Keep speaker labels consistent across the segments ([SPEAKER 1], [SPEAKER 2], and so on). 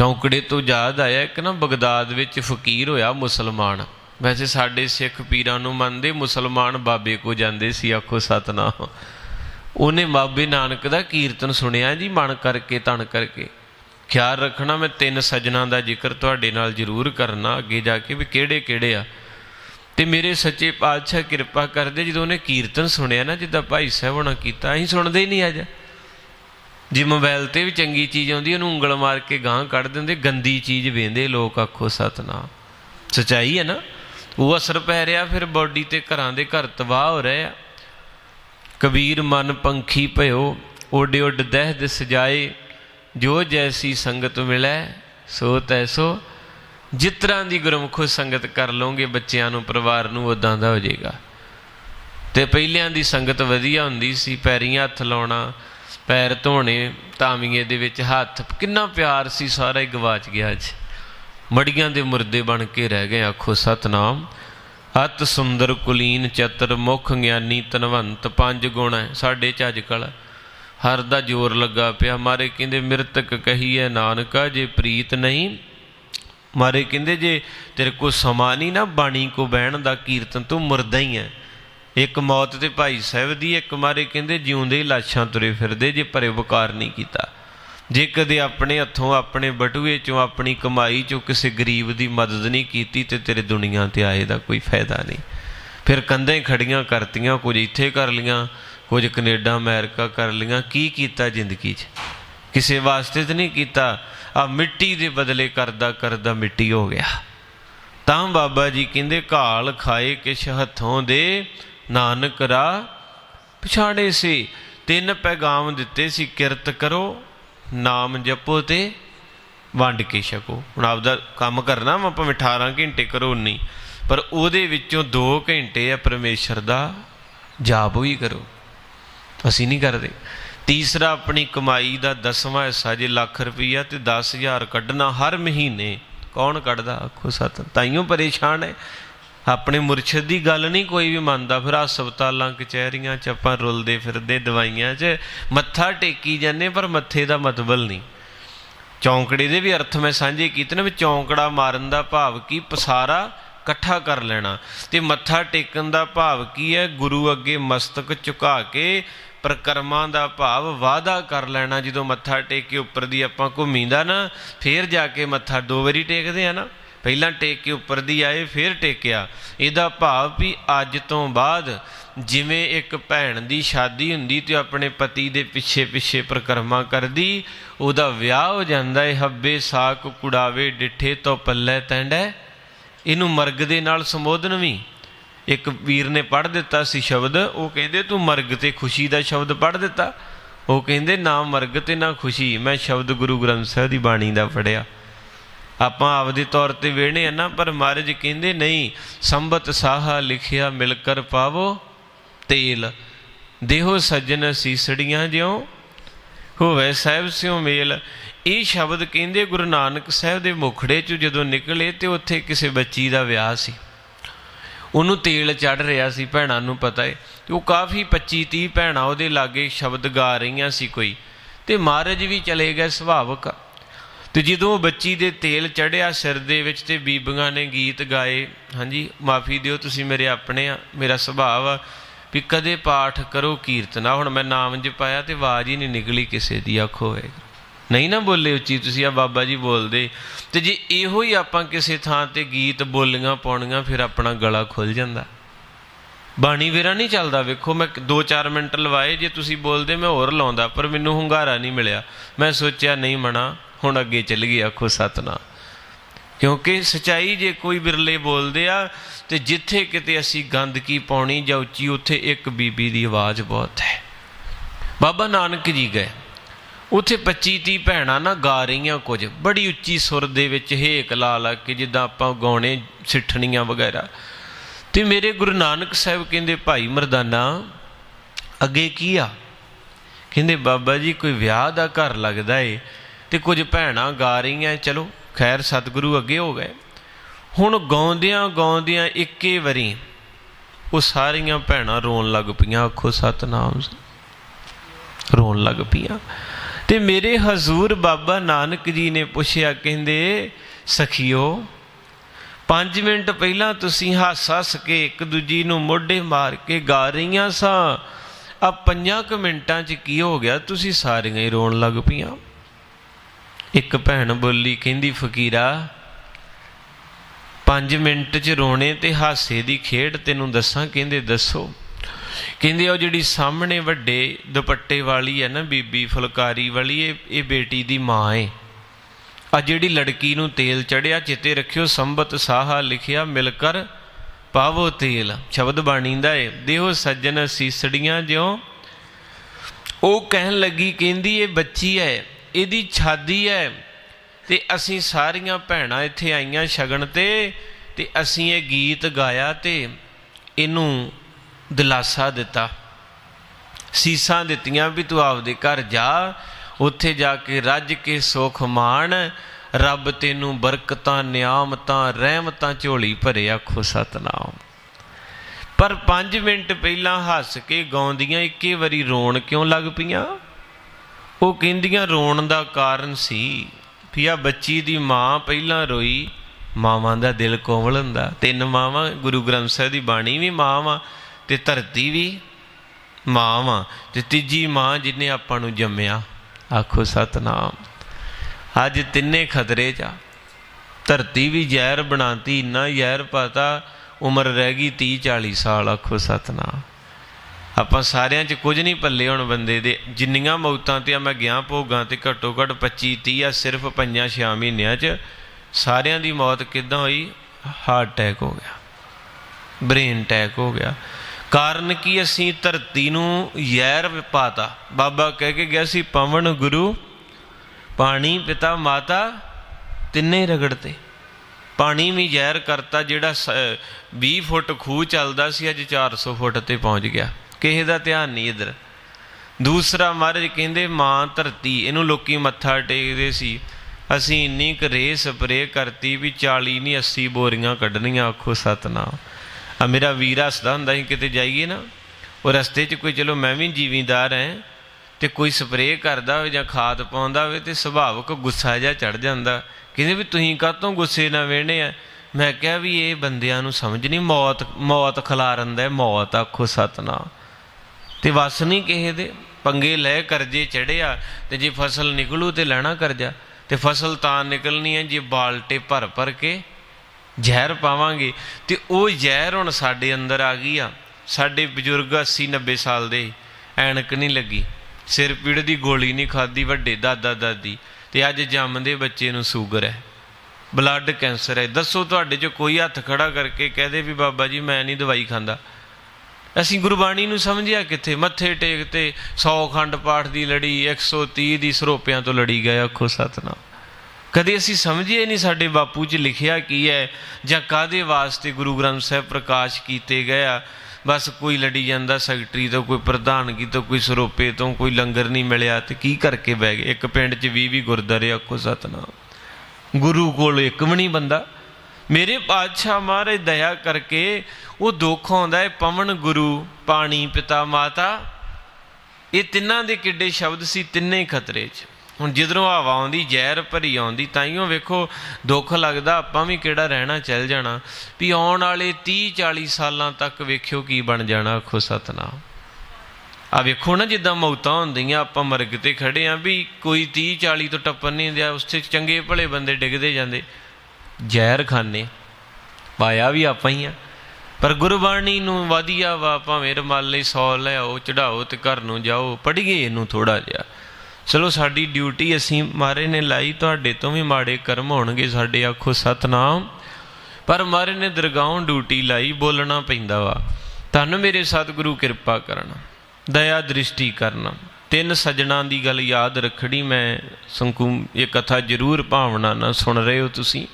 [SPEAKER 1] ਚੌਂਕੜੇ ਤੋਂ ਯਾਦ ਆਇਆ, ਇੱਕ ਨਾ ਬਗਦਾਦ ਵਿੱਚ ਫਕੀਰ ਹੋਇਆ ਮੁਸਲਮਾਨ। ਵੈਸੇ ਸਾਡੇ ਸਿੱਖ ਪੀਰਾਂ ਨੂੰ ਮੰਨਦੇ ਮੁਸਲਮਾਨ ਬਾਬੇ ਕੋ ਜਾਂਦੇ ਸੀ, ਆਖੋ ਸਤਨਾਮ। ਉਹਨੇ ਬਾਬੇ ਨਾਨਕ ਦਾ ਕੀਰਤਨ ਸੁਣਿਆ ਜੀ, ਮਨ ਕਰਕੇ ਤਣ ਕਰਕੇ। ਖਿਆਲ ਰੱਖਣਾ, ਮੈਂ ਤਿੰਨ ਸਜਣਾ ਦਾ ਜ਼ਿਕਰ ਤੁਹਾਡੇ ਨਾਲ ਜ਼ਰੂਰ ਕਰਨਾ, ਅੱਗੇ ਜਾ ਕੇ ਵੀ ਕਿਹੜੇ ਕਿਹੜੇ ਆ। ਤੇ ਮੇਰੇ ਸੱਚੇ ਪਾਤਸ਼ਾਹ ਕਿਰਪਾ ਕਰਦੇ, ਜਦੋਂ ਉਹਨੇ ਕੀਰਤਨ ਸੁਣਿਆ ਨਾ, ਜਿੱਦਾਂ ਭਾਈ ਸਾਹਿਬ ਹੋਣਾ ਕੀਤਾ, ਅਸੀਂ ਸੁਣਦੇ ਹੀ ਨਹੀਂ ਅੱਜ। ਜੇ ਮੋਬਾਈਲ ਤੇ ਵੀ ਚੰਗੀ ਚੀਜ਼ ਆਉਂਦੀ, ਉਹਨੂੰ ਉਂਗਲ ਮਾਰ ਕੇ ਗਾਂ ਕੱਢ ਦਿੰਦੇ, ਗੰਦੀ ਚੀਜ਼ ਵੇਂਦੇ, ਲੋਕ ਆਖੋ ਸਤਨਾਮ। ਸਚਾਈ ਹੈ ਨਾ? ਉਹ ਅਸਰ ਪੈ ਰਿਹਾ, ਫਿਰ ਬਾਡੀ ਤੇ ਘਰਾਂ ਦੇ ਘਰ ਤਬਾਹ ਹੋ ਰਹੇ ਆ। ਕਬੀਰ ਮਨ ਪੰਖੀ ਭਇਓ ਓਡੇ ਉੱਡ ਦਹਿਦ ਸਜਾਏ ਜੋ ਜੈਸੀ ਸੰਗਤ ਮਿਲੈ, ਸੋ ਤੈਸੋ ਜਿਸ ਤਰ੍ਹਾਂ ਦੀ ਗੁਰਮੁਖੋ ਸੰਗਤ ਕਰ ਲਓਗੇ, ਬੱਚਿਆਂ ਨੂੰ, ਪਰਿਵਾਰ ਨੂੰ ਉਦਾਂ ਦਾ ਹੋ ਜਾਏਗਾ। ਤੇ ਪਹਿਲਿਆਂ ਦੀ ਸੰਗਤ ਵਧੀਆ ਹੁੰਦੀ ਸੀ, ਪੈਰੀਂ ਹੱਥ ਲਾਉਣਾ ਪੈਰ ਧੋਣੇ ਤਾਵੀਏ ਦੇ ਵਿੱਚ ਹੱਥ, ਕਿੰਨਾ ਪਿਆਰ ਸੀ ਸਾਰਾ ਹੀ ਗਵਾਚ ਗਿਆ ਅੱਜ। ਮੜੀਆਂ ਦੇ ਮੁਰਦੇ ਬਣ ਕੇ ਰਹਿ ਗਏ ਆਖੋ, ਸਤਨਾਮ। ਅਤ ਸੁੰਦਰ ਕੁਲੀਨ ਚਤਰ ਮੁਖ ਗਿਆਨੀ ਤਨਵੰਤ ਪੰਜ ਗੁਣ ਹੈ ਸਾਡੇ ਚ ਅੱਜ ਕੱਲ੍ਹ। ਹਰ ਦਾ ਜ਼ੋਰ ਲੱਗਾ ਪਿਆ, ਮਾਰੇ ਕਹਿੰਦੇ ਮਿਰਤਕ ਕਹੀਏ ਨਾਨਕਾ, ਜੇ ਪ੍ਰੀਤ ਨਹੀਂ। ਮਾਰੇ ਕਹਿੰਦੇ ਜੇ ਤੇਰੇ ਕੋ ਸਮਾਂ ਨਹੀਂ ਨਾ, ਬਾਣੀ ਕੋ ਬਹਿਣ ਦਾ ਕੀਰਤਨ ਤੂੰ ਮੁਰਦਾ ਹੀ ਹੈ। ਇੱਕ ਮੌਤ ਤੇ ਭਾਈ ਸਾਹਿਬ ਦੀ, ਇੱਕ ਮਾਰੇ ਕਹਿੰਦੇ ਜਿਉਂਦੇ ਹੀ ਲਾਸ਼ਾਂ ਤੁਰੇ ਫਿਰਦੇ ਜੇ ਪਰਉਪਕਾਰ ਨਹੀਂ ਕੀਤਾ। ਜੇ ਕਦੇ ਆਪਣੇ ਹੱਥੋਂ, ਆਪਣੇ ਬਟੂਏ ਚੋਂ, ਆਪਣੀ ਕਮਾਈ ਚੋਂ ਕਿਸੇ ਗਰੀਬ ਦੀ ਮਦਦ ਨਹੀਂ ਕੀਤੀ ਤੇ ਤੇਰੇ ਦੁਨੀਆ ਤੇ ਆਏ ਦਾ ਕੋਈ ਫਾਇਦਾ ਨਹੀਂ। ਫਿਰ ਕੰਧਾਂ ਖੜੀਆਂ ਕਰਤੀਆਂ, ਕੁਝ ਇੱਥੇ ਕਰ ਲੀਆਂ, ਕੁਝ ਕੈਨੇਡਾ, ਅਮਰੀਕਾ ਕਰ ਲੀਆਂ। ਕੀ ਕੀਤਾ ਜ਼ਿੰਦਗੀ 'ਚ? ਕਿਸੇ ਵਾਸਤੇ ਤੇ ਨਹੀਂ ਕੀਤਾ। ਆ ਮਿੱਟੀ ਦੇ ਬਦਲੇ ਕਰਦਾ ਕਰਦਾ ਮਿੱਟੀ ਹੋ ਗਿਆ। ਤਾਂ ਬਾਬਾ ਜੀ ਕਹਿੰਦੇ, ਘਾਲ ਖਾਏ ਕਿਛ ਹੱਥੋਂ ਦੇ ਨਾਨਕ ਰਾ ਪਛਾੜੇ ਸੀ, ਤਿੰਨ ਪੈਗਾਮ ਦਿੱਤੇ ਸੀ, ਕਿਰਤ ਕਰੋ, ਨਾਮ ਜਪੋ ਤੇ ਵੰਡ ਕੇ ਛਕੋ। ਹੁਣ ਆਪਦਾ ਕੰਮ ਕਰਨਾ ਵਾ, ਭਾਵੇਂ 18 ਘੰਟੇ ਕਰੋ ਨਹੀਂ ਪਰ ਉਹਦੇ ਵਿੱਚੋਂ 2 ਘੰਟੇ ਆ ਪਰਮੇਸ਼ਰ ਦਾ ਜਾਪ ਹੀ ਕਰੋ। ਅਸੀਂ ਨਹੀਂ ਕਰਦੇ। ਤੀਸਰਾ, ਆਪਣੀ ਕਮਾਈ ਦਾ ਦਸਵਾਂ ਹਿੱਸਾ ਜੇ ਲੱਖ ਰੁਪਈਆ ਤੇ 10000 ਕੱਢਣਾ ਹਰ ਮਹੀਨੇ, ਕੌਣ ਕੱਢਦਾ? ਆਖੋ ਸਤ, ਤਾਈਓ ਪਰੇਸ਼ਾਨ ਹੈ। ਆਪਣੇ ਮੁਰਸ਼ਿਦ ਦੀ ਗੱਲ ਨਹੀਂ ਕੋਈ ਵੀ ਮੰਨਦਾ, ਫਿਰ ਹਸਪਤਾਲਾਂ, ਕਚਹਿਰੀਆਂ ਚ ਆਪਾਂ ਰੁਲਦੇ ਫਿਰਦੇ, ਦਵਾਈਆਂ 'ਚ ਮੱਥਾ ਟੇਕੀ ਜਾਂਦੇ ਪਰ ਮੱਥੇ ਦਾ ਮਤਬਲ ਨਹੀਂ। ਚੌਂਕੜੇ ਦੇ ਵੀ ਅਰਥ ਮੈਂ ਸਾਂਝੇ ਕੀਤੇ ਨੇ ਵੀ ਚੌਂਕੜਾ ਮਾਰਨ ਦਾ ਭਾਵ ਕੀ? ਪਸਾਰਾ ਇਕੱਠਾ ਕਰ ਲੈਣਾ। ਤੇ ਮੱਥਾ ਟੇਕਣ ਦਾ ਭਾਵ ਕੀ ਹੈ? ਗੁਰੂ ਅੱਗੇ ਮਸਤਕ ਝੁਕਾ ਕੇ ਪ੍ਰਕਰਮਾਂ ਦਾ ਭਾਵ ਵਾਅਦਾ ਕਰ ਲੈਣਾ। ਜਦੋਂ ਮੱਥਾ ਟੇਕ ਕੇ ਉੱਪਰ ਦੀ ਆਪਾਂ ਘੁੰਮੀਦਾ ਨਾ, ਫੇਰ ਜਾ ਕੇ ਮੱਥਾ ਦੋ ਵਾਰੀ ਟੇਕਦੇ ਆ ਨਾ। ਪਹਿਲਾਂ ਟੇਕ ਕੇ ਉੱਪਰ ਦੀ ਆਏ, ਫਿਰ ਟੇਕਿਆ। ਇਹਦਾ ਭਾਵ ਵੀ ਅੱਜ ਤੋਂ ਬਾਅਦ ਜਿਵੇਂ ਇੱਕ ਭੈਣ ਦੀ ਸ਼ਾਦੀ ਹੁੰਦੀ ਤੇ ਆਪਣੇ ਪਤੀ ਦੇ ਪਿੱਛੇ ਪਿੱਛੇ ਪ੍ਰਕਰਮਾ ਕਰਦੀ, ਉਹਦਾ ਵਿਆਹ ਹੋ ਜਾਂਦਾ ਹੈ ਹੱਬੇ ਸਾਕ ਕੁੜਾਵੇ ਡਿੱਠੇ ਤੋਂ ਪੱਲੇ ਤੈਂਡੈ ਇਹਨੂੰ ਮਰਗ ਦੇ ਨਾਲ ਸੰਬੋਧਨ ਵੀ। ਇੱਕ ਵੀਰ ਨੇ ਪੜ੍ਹ ਦਿੱਤਾ ਸੀ ਸ਼ਬਦ, ਉਹ ਕਹਿੰਦੇ, ਤੂੰ ਮਰਗ ਤੇ ਖੁਸ਼ੀ ਦਾ ਸ਼ਬਦ ਪੜ੍ਹ ਦਿੱਤਾ? ਉਹ ਕਹਿੰਦੇ, ਨਾ, ਮਰਗ ਤੇ ਨਾ ਖੁਸ਼ੀ। ਮੈਂ ਸ਼ਬਦ ਗੁਰੂ ਗ੍ਰੰਥ ਸਾਹਿਬ ਦੀ ਬਾਣੀ ਦਾ ਪੜਿਆ ਆਪਾਂ ਆਪਦੇ ਤੌਰ ਤੇ ਵੇਣੇ ਆ ਨਾ, ਪਰ ਮਹਾਰਾਜ ਕਹਿੰਦੇ ਨਹੀਂ, ਸੰਬਤ ਸਾਹਾ ਲਿਖਿਆ ਮਿਲ ਕਰ ਪਾਵੋ ਤੇਲ। ਦੇਹੋ ਸੱਜਣ ਸੀਸੜੀਆਂ ਜਿਉ, ਹੋਵੇ ਸਾਹਿਬ ਸਿਓ ਮੇਲ। ਇਹ ਸ਼ਬਦ ਕਹਿੰਦੇ ਗੁਰੂ ਨਾਨਕ ਸਾਹਿਬ ਦੇ ਮੁਖੜੇ ਚੋਂ ਜਦੋਂ ਨਿਕਲੇ ਤੇ ਉੱਥੇ ਕਿਸੇ ਬੱਚੀ ਦਾ ਵਿਆਹ ਸੀ। ਉਹਨੂੰ ਤੇਲ ਚੜ ਰਿਹਾ ਸੀ, ਭੈਣਾਂ ਨੂੰ ਪਤਾ ਏ। ਤੇ ਉਹ ਕਾਫੀ 25 30 ਭੈਣਾਂ ਉਹਦੇ ਲਾਗੇ ਸ਼ਬਦ ਗਾ ਰਹੀਆਂ ਸੀ ਕੋਈ। ਤੇ ਮਹਾਰਾਜ ਵੀ ਚਲੇ ਗਏ ਸੁਭਾਵਕ। ਤੇ ਜਦੋਂ ਬੱਚੀ ਦੇ ਤੇਲ ਚੜਿਆ ਸਿਰ ਦੇ ਵਿੱਚ ਤੇ ਬੀਬੀਆਂ ਨੇ ਗੀਤ ਗਾਏ, ਹਾਂਜੀ, ਮਾਫੀ ਦਿਓ ਤੁਸੀਂ ਮੇਰੇ ਆਪਣੇ ਆ, ਮੇਰਾ ਸੁਭਾਅ ਆ, ਵੀ ਕਦੇ ਪਾਠ ਕਰੋ ਕੀਰਤਨ ਆ, ਹੁਣ ਮੈਂ ਨਾਮ ਜਪਾਇਆ ਤੇ ਆਵਾਜ਼ ਹੀ ਨਹੀਂ ਨਿਕਲੀ ਕਿਸੇ ਦੀ, ਆਖੋ ਹੋਏਗਾ ਨਹੀਂ ਨਾ ਬੋਲੇ ਉੱਚੀ ਤੁਸੀਂ ਆ ਬਾਬਾ ਜੀ ਬੋਲਦੇ। ਤੇ ਜੇ ਇਹੋ ਹੀ ਆਪਾਂ ਕਿਸੇ ਥਾਂ ਤੇ ਗੀਤ ਬੋਲੀਆਂ ਪਾਉਣੀਆਂ, ਫਿਰ ਆਪਣਾ ਗਲਾ ਖੁੱਲ ਜਾਂਦਾ। ਬਾਣੀ ਵੇਰਾ ਨਹੀਂ ਚੱਲਦਾ, ਵੇਖੋ ਮੈਂ 2-4 ਮਿੰਟ ਲਵਾਏ, ਜੇ ਤੁਸੀਂ ਬੋਲਦੇ ਮੈਂ ਹੋਰ ਲਾਉਂਦਾ, ਪਰ ਮੈਨੂੰ ਹੁੰਗਾਰਾ ਨਹੀਂ ਮਿਲਿਆ। ਮੈਂ ਸੋਚਿਆ ਨਹੀਂ ਮਣਾ ਹੁਣ ਅੱਗੇ ਚੱਲ ਗਈ, ਆਖੋ ਸਤਨਾ ਕਿਉਂਕਿ ਸਚਾਈ ਜੇ ਕੋਈ ਬਿਰਲੇ ਬੋਲਦੇ ਆ, ਤੇ ਜਿੱਥੇ ਕਿਤੇ ਅਸੀਂ ਗੰਦਗੀ ਪਾਉਣੀ ਜਾਂ ਉੱਚੀ, ਉੱਥੇ ਇੱਕ ਬੀਬੀ ਦੀ ਆਵਾਜ਼ ਬਹੁਤ ਹੈ। ਬਾਬਾ ਨਾਨਕ ਜੀ ਗਏ। ਉੱਥੇ 25 30 ਭੈਣਾਂ ਨਾ ਗਾ ਰਹੀਆਂ ਕੁਝ, ਬੜੀ ਉੱਚੀ ਸੁਰ ਦੇ ਵਿੱਚ ਹੇਕ ਲਾ ਲਾ ਕੇ ਜਿੱਦਾਂ ਆਪਾਂ ਗਾਉਣੇ ਸਿੱਠਣੀਆਂ ਵਗੈਰਾ। ਤੇ ਮੇਰੇ ਗੁਰੂ ਨਾਨਕ ਸਾਹਿਬ ਕਹਿੰਦੇ, ਭਾਈ ਮਰਦਾਨਾ, ਅੱਗੇ ਕੀ ਆ? ਕਹਿੰਦੇ, ਬਾਬਾ ਜੀ, ਕੋਈ ਵਿਆਹ ਦਾ ਘਰ ਲੱਗਦਾ ਏ ਤੇ ਕੁਝ ਭੈਣਾਂ ਗਾ ਰਹੀਆਂ ਚਲੋ, ਖੈਰ, ਸਤਿਗੁਰੂ ਅੱਗੇ ਹੋ ਗਏ। ਹੁਣ ਗਾਉਂਦਿਆਂ ਗਾਉਂਦਿਆਂ ਇੱਕੇ ਵਾਰੀ ਉਹ ਸਾਰੀਆਂ ਭੈਣਾਂ ਰੋਣ ਲੱਗ ਪਈਆਂ, ਆਖੋ, ਸਤਨਾਮ ਰੋਣ ਲੱਗ ਪਈਆਂ। ਤੇ ਮੇਰੇ ਹਜ਼ੂਰ ਬਾਬਾ ਨਾਨਕ ਜੀ ਨੇ ਪੁੱਛਿਆ, ਕਹਿੰਦੇ, ਸਖੀਓ 5 ਮਿੰਟ ਪਹਿਲਾਂ ਤੁਸੀਂ ਹੱਸ ਹੱਸ ਕੇ ਇੱਕ ਦੂਜੀ ਨੂੰ ਮੋਢੇ ਮਾਰ ਕੇ ਗਾ ਰਹੀਆਂ ਸਾਂ। ਆ ਪੰਜਾਂ ਕੁ ਮਿੰਟਾਂ 'ਚ ਕੀ ਹੋ ਗਿਆ? ਤੁਸੀਂ ਸਾਰੀਆਂ ਹੀ ਰੋਣ ਲੱਗ ਪਈਆਂ। ਇੱਕ ਭੈਣ ਬੋਲੀ ਕਹਿੰਦੀ, ਫਕੀਰਾ 5 ਮਿੰਟ 'ਚ ਰੋਣੇ ਤੇ ਹਾਸੇ ਦੀ ਖੇਡ ਤੈਨੂੰ ਦੱਸਾਂ, ਕਹਿੰਦੇ ਦੱਸੋ। ਕਹਿੰਦੇ, ਉਹ ਜਿਹੜੀ ਸਾਹਮਣੇ ਵੱਡੇ ਦੁਪੱਟੇ ਵਾਲੀ ਹੈ ਨਾ ਬੀਬੀ ਫੁਲਕਾਰੀ ਵਾਲੀ, ਇਹ ਇਹ ਬੇਟੀ ਦੀ ਮਾਂ ਏ। ਆ ਜਿਹੜੀ ਲੜਕੀ ਨੂੰ ਤੇਲ ਚੜਿਆ, ਚਿੱਤੇ ਰੱਖਿਓ, ਸੰਬਤ ਸਾਹਾ ਲਿਖਿਆ ਮਿਲ ਕਰ ਪਾਵੋ ਤੇਲ। ਸ਼ਬਦ ਬਾਣੀ ਦਾ ਏ। ਦੇਹੋ ਸੱਜਣ ਸੀਸੜੀਆਂ ਜਿਉ। ਉਹ ਕਹਿਣ ਲੱਗੀ, ਕਹਿੰਦੀ, ਇਹ ਬੱਚੀ ਹੈ ਇਹਦੀ ਛਾਦੀ ਹੈ ਤੇ ਅਸੀਂ ਸਾਰੀਆਂ ਭੈਣਾਂ ਇੱਥੇ ਆਈਆਂ ਸ਼ਗਨ ਤੇ ਤੇ ਅਸੀਂ ਇਹ ਗੀਤ ਗਾਇਆ ਤੇ ਇਹਨੂੰ ਦਿਲਾਸਾ ਦਿੱਤਾ। ਸੀਸਾਂ ਦਿੱਤੀਆਂ ਵੀ ਤੂੰ ਆਪਦੇ ਘਰ ਜਾ ਉੱਥੇ ਜਾ ਕੇ ਰੱਜ ਕੇ ਸੁਖ ਮਾਣ, ਰੱਬ ਤੈਨੂੰ ਬਰਕਤਾਂ, ਨਿਆਮਤਾਂ, ਰਹਿਮਤਾਂ, ਝੋਲੀ ਭਰੇ ਆਖੋ ਸਤਨਾਮ। ਪਰ 5 ਮਿੰਟ ਪਹਿਲਾਂ ਹੱਸ ਕੇ ਗਾਉਂਦੀਆਂ ਇੱਕੇ ਵਾਰੀ ਰੋਣ ਕਿਉਂ ਲੱਗ ਪਈਆਂ? ਉਹ ਕਹਿੰਦੀਆਂ ਰੋਣ ਦਾ ਕਾਰਨ ਸੀ ਵੀ ਆ ਬੱਚੀ ਦੀ ਮਾਂ ਪਹਿਲਾਂ ਰੋਈ, ਮਾਵਾਂ ਦਾ ਦਿਲ ਕੋਮਲ ਹੁੰਦਾ। ਤਿੰਨ ਮਾਵਾਂ, ਗੁਰੂ ਗ੍ਰੰਥ ਸਾਹਿਬ ਦੀ ਬਾਣੀ ਵੀ ਮਾਂ ਵਾ ਤੇ ਧਰਤੀ ਵੀ ਮਾਂ ਵਾ ਤੇ ਤੀਜੀ ਮਾਂ ਜਿਹਨੇ ਆਪਾਂ ਨੂੰ ਜੰਮਿਆ। ਆਖੋ ਸਤਨਾਮ। ਅੱਜ ਤਿੰਨੇ ਖਤਰੇ 'ਚ ਆ। ਧਰਤੀ ਵੀ ਜ਼ਹਿਰ ਬਣਾਤੀ, ਇੰਨਾ ਜ਼ਹਿਰ ਪਾਤਾ, ਉਮਰ ਰਹਿ ਗਈ 30 40 ਸਾਲ, ਆਖੋ ਸਤਨਾਮ। ਆਪਾਂ ਸਾਰਿਆਂ 'ਚ ਕੁਝ ਨਹੀਂ ਪੱਲੇ ਹੁਣ ਬੰਦੇ ਦੇ। ਜਿੰਨੀਆਂ ਮੌਤਾਂ ਤੇ ਮੈਂ ਗਿਆ ਭੋਗਾਂ ਤੇ ਘੱਟੋ ਘੱਟ 25 30 ਆ, ਸਿਰਫ 5-6 ਮਹੀਨਿਆਂ 'ਚ ਸਾਰਿਆਂ ਦੀ ਮੌਤ ਕਿੱਦਾਂ ਹੋਈ? ਹਾਰਟ ਅਟੈਕ ਹੋ ਗਿਆ। ਬ੍ਰੇਨ ਅਟੈਕ ਹੋ ਗਿਆ। ਕਾਰਨ ਕੀ ਅਸੀਂ ਧਰਤੀ ਨੂੰ ਜ਼ਹਿਰ ਪਾਤਾ? ਬਾਬਾ ਕਹਿ ਕੇ ਗਿਆ ਸੀ, ਪਵਨ ਗੁਰੂ, ਪਾਣੀ ਪਿਤਾ ਮਾਤਾ ਤਿੰਨੇ ਰਗੜਤੇ। ਪਾਣੀ ਵੀ ਜ਼ਹਿਰ ਕਰਤਾ ਜਿਹੜਾ 20 ਫੁੱਟ ਖੂਹ ਚੱਲਦਾ ਸੀ, ਅੱਜ 400 ਫੁੱਟ ਤੇ ਪਹੁੰਚ ਗਿਆ। ਕਿਸੇ ਦਾ ਧਿਆਨ ਨਹੀਂ ਇਧਰ। ਦੂਸਰਾ ਮਹਾਰਾਜ ਕਹਿੰਦੇ, ਮਾਂ ਧਰਤੀ, ਇਹਨੂੰ ਲੋਕੀ ਮੱਥਾ ਟੇਕਦੇ ਸੀ। ਅਸੀਂ ਇੰਨੀ ਕੁ ਰੇ ਸਪਰੇ ਕਰਤੀ ਵੀ 40 ਨਹੀਂ 80 ਬੋਰੀਆਂ ਕੱਢਣੀਆਂ, ਆਖੋ ਸਤਨਾਮ। ਆ ਮੇਰਾ ਵੀਰ ਹੱਸਦਾ ਹੁੰਦਾ ਸੀ, ਕਿਤੇ ਜਾਈਏ ਨਾ, ਉਹ ਰਸਤੇ 'ਚ ਕੋਈ, ਚਲੋ ਮੈਂ ਵੀ ਜੀਵੀਂਦਾਰ ਐ, ਤੇ ਕੋਈ ਸਪਰੇਅ ਕਰਦਾ ਹੋਵੇ ਜਾਂ ਖਾਦ ਪਾਉਂਦਾ ਹੋਵੇ ਤੇ ਸੁਭਾਵਕ ਗੁੱਸਾ ਜਿਹਾ ਚੜ ਜਾਂਦਾ। ਕਹਿੰਦੇ ਵੀ ਤੁਸੀਂ ਕਾਹਤੋਂ ਗੁੱਸੇ ਨਾਲ ਵੇਣੇ ਆ? ਮੈਂ ਕਿਹਾ ਵੀ ਇਹ ਬੰਦਿਆਂ ਨੂੰ ਸਮਝ ਨਹੀਂ, ਮੌਤ ਮੌਤ ਖਲਾਰਨ ਦਾ, ਮੌਤ ਆਖੋ ਸਤਨਾਮ। ਤੇ ਵਸ ਨਹੀਂ ਕਿਸੇ ਦੇ, ਪੰਗੇ ਲੈ ਕਰਜ਼ੇ ਚੜਿਆ ਤੇ ਜੇ ਫਸਲ ਨਿਕਲੂ ਤੇ ਲੈਣਾ ਕਰਜ਼ਾ, ਤੇ ਫਸਲ ਤਾਂ ਨਿਕਲਣੀ ਹੈ ਜੇ ਬਾਲਟੇ ਭਰ ਭਰ ਕੇ ਜ਼ਹਿਰ ਪਾਵਾਂਗੇ ਤੇ ਉਹ ਜ਼ਹਿਰ ਹੁਣ ਸਾਡੇ ਅੰਦਰ ਆ ਗਈ ਆ। ਸਾਡੇ ਬਜ਼ੁਰਗ 80 90 ਸਾਲ ਦੇ, ਐਨਕ ਨਹੀਂ ਲੱਗੀ। ਸਿਰ ਪੀੜ ਦੀ ਗੋਲੀ ਨਹੀਂ ਖਾਦੀ ਵੱਡੇ ਦਾਦਾ ਦਾਦੀ। ਤੇ ਅੱਜ ਜੰਮਦੇ ਬੱਚੇ ਨੂੰ ਸ਼ੂਗਰ ਹੈ, ਬਲੱਡ ਕੈਂਸਰ ਹੈ। ਦੱਸੋ ਤੁਹਾਡੇ 'ਚ ਕੋਈ ਹੱਥ ਖੜਾ ਕਰਕੇ ਕਹਦੇ ਵੀ ਬਾਬਾ ਜੀ ਮੈਂ ਨਹੀਂ ਦਵਾਈ ਖਾਂਦਾ। ਅਸੀਂ ਗੁਰਬਾਣੀ ਨੂੰ ਸਮਝਿਆ ਕਿੱਥੇ? ਮੱਥੇ ਟੇਕ ਤੇ 100 ਖੰਡ ਪਾਠ ਦੀ ਲੜੀ 130 ਦੀ ਸਰੋਪਿਆਂ ਤੋਂ ਲੜੀ ਗਏ ਆਖੋ ਸਤਨਾਮ। ਕਦੇ ਅਸੀਂ ਸਮਝਿਆ ਨਹੀਂ ਸਾਡੇ ਬਾਪੂ 'ਚ ਲਿਖਿਆ ਕੀ ਹੈ ਜਾਂ ਕਾਦੇ ਵਾਸਤੇ ਗੁਰੂ ਗ੍ਰੰਥ ਸਾਹਿਬ ਪ੍ਰਕਾਸ਼ ਕੀਤੇ ਗਏ ਆ? ਬਸ ਕੋਈ ਲੜੀ ਜਾਂਦਾ ਸੈਕਟਰੀ ਤੋਂ, ਕੋਈ ਪ੍ਰਧਾਨਗੀ ਤੋਂ, ਕੋਈ ਸਰੋਪੇ ਤੋਂ, ਕੋਈ ਲੰਗਰ ਨਹੀਂ ਮਿਲਿਆ ਤੇ ਕੀ ਕਰਕੇ ਬਹਿ ਗਏ? ਇੱਕ ਪਿੰਡ 'ਚ 20 20 ਗੁਰਦਾਰੇ ਆਖੋ ਸਤਨਾਮ। ਗੁਰੂ ਕੋਲ ਇੱਕ ਵੀ ਨਹੀਂ ਬੰਦਾ। ਮੇਰੇ ਪਾਤਸ਼ਾਹ ਮਹਾਰਾਜ ਦਇਆ ਕਰਕੇ ਉਹ ਦੁੱਖ ਆਉਂਦਾ ਹੈ, ਪਵਨ ਗੁਰੂ, ਪਾਣੀ ਪਿਤਾ ਮਾਤਾ। ਇਹ ਤਿੰਨਾਂ ਦੇ ਕਿੱਡੇ ਸ਼ਬਦ ਸੀ, ਤਿੰਨੇ ਖਤਰੇ 'ਚ। ਹੁਣ ਜਿੱਧਰੋਂ ਹਵਾ ਆਉਂਦੀ, ਜ਼ਹਿਰ ਭਰੀ ਆਉਂਦੀ ਤਾਈਓ ਵੇਖੋ ਦੁੱਖ ਲੱਗਦਾ, ਆਪਾਂ ਵੀ ਕਿਹੜਾ ਰਹਿਣਾ, ਚੱਲ ਜਾਣਾ। ਵੀ ਆਉਣ ਵਾਲੇ 30 40 ਸਾਲਾਂ ਤੱਕ ਵੇਖਿਓ ਕੀ ਬਣ ਜਾਣਾ, ਆਖੋ ਸਤਨਾਮ। ਆ ਵੇਖੋ ਨਾ ਜਿੱਦਾਂ ਮੌਤਾਂ ਹੁੰਦੀਆਂ, ਆਪਾਂ ਮਰਗ ਤੇ ਖੜੇ ਆ, ਵੀ ਕੋਈ 30 40 ਤੋਂ ਟੱਪਰ ਨਹੀਂ ਦਿਆ ਉਸ ਤੇ ਚੰਗੇ ਭਲੇ ਬੰਦੇ ਡਿੱਗਦੇ ਜਾਂਦੇ। ਜ਼ਹਿਰ ਖਾਨੇ ਪਾਇਆ ਵੀ ਆਪਾਂ ਹੀ ਆ। ਪਰ ਗੁਰਬਾਣੀ ਨੂੰ ਵਧੀਆ ਵਾ, ਭਾਵੇਂ ਰਮਾਲੇ 100 ਲਿਆਓ ਚੜਾਓ ਤੇ ਘਰ ਨੂੰ ਜਾਓ, ਪੜ੍ਹੀਏ ਇਹਨੂੰ ਥੋੜਾ ਜਿਹਾ। ਚਲੋ ਸਾਡੀ ਡਿਊਟੀ ਅਸੀਂ ਮਾਰੇ ਨੇ ਲਾਈ, ਤੁਹਾਡੇ ਤੋਂ ਵੀ ਮਾੜੇ ਕਰਮ ਹੋਣਗੇ, ਸਾਡੇ ਆਖੋ ਸਤਨਾਮ। ਪਰ ਮਾਰੇ ਨੇ ਦਰਗਾਹੋਂ ਡਿਊਟੀ ਲਾਈ, ਬੋਲਣਾ ਪੈਂਦਾ ਵਾ। ਤੁਹਾਨੂੰ ਮੇਰੇ ਸਤਿਗੁਰੂ, ਕਿਰਪਾ ਕਰਨਾ, ਦਇਆ ਦ੍ਰਿਸ਼ਟੀ ਕਰਨਾ। ਤਿੰਨ ਸਜਣਾ ਦੀ ਗੱਲ ਯਾਦ ਰੱਖਣੀ, ਮੈਂ ਸੰਕੂ, ਇਹ ਕਥਾ ਜ਼ਰੂਰ ਭਾਵਨਾ ਨਾਲ ਸੁਣ ਰਹੇ ਹੋ ਤੁਸੀਂ।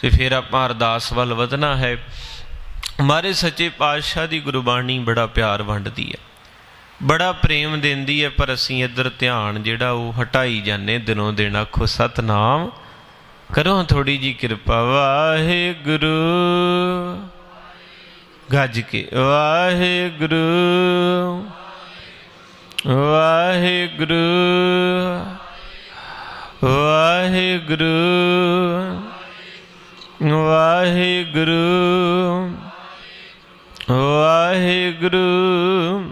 [SPEAKER 1] ਤੇ ਫਿਰ ਆਪਾਂ ਅਰਦਾਸ ਵੱਲ ਵਧਣਾ ਹੈ। ਮਾਰੇ ਸੱਚੇ ਪਾਤਸ਼ਾਹ ਦੀ ਗੁਰਬਾਣੀ ਬੜਾ ਪਿਆਰ ਵੰਡਦੀ ਹੈ। ਬੜਾ ਪ੍ਰੇਮ ਦਿੰਦੀ ਹੈ, ਪਰ ਅਸੀਂ ਇੱਧਰ ਧਿਆਨ ਜਿਹੜਾ ਉਹ ਹਟਾਈ ਜਾਂਦੇ ਦਿਨੋਂ ਦਿਨ। ਆਖੋ, ਸਤਨਾਮ, ਕਰੋ ਥੋੜੀ ਜੀ ਕਿਰਪਾ। ਵਾਹਿਗੁਰੂ, ਗੱਜ ਕੇ। ਵਾਹਿਗੁਰੂ ਵਾਹਿਗੁਰੂ ਵਾਹਿਗੁਰੂ ਵਾਹਿਗੁਰੂ ਵਾਹਿਗੁਰੂ ਵਾਹਿਗੁਰੂ।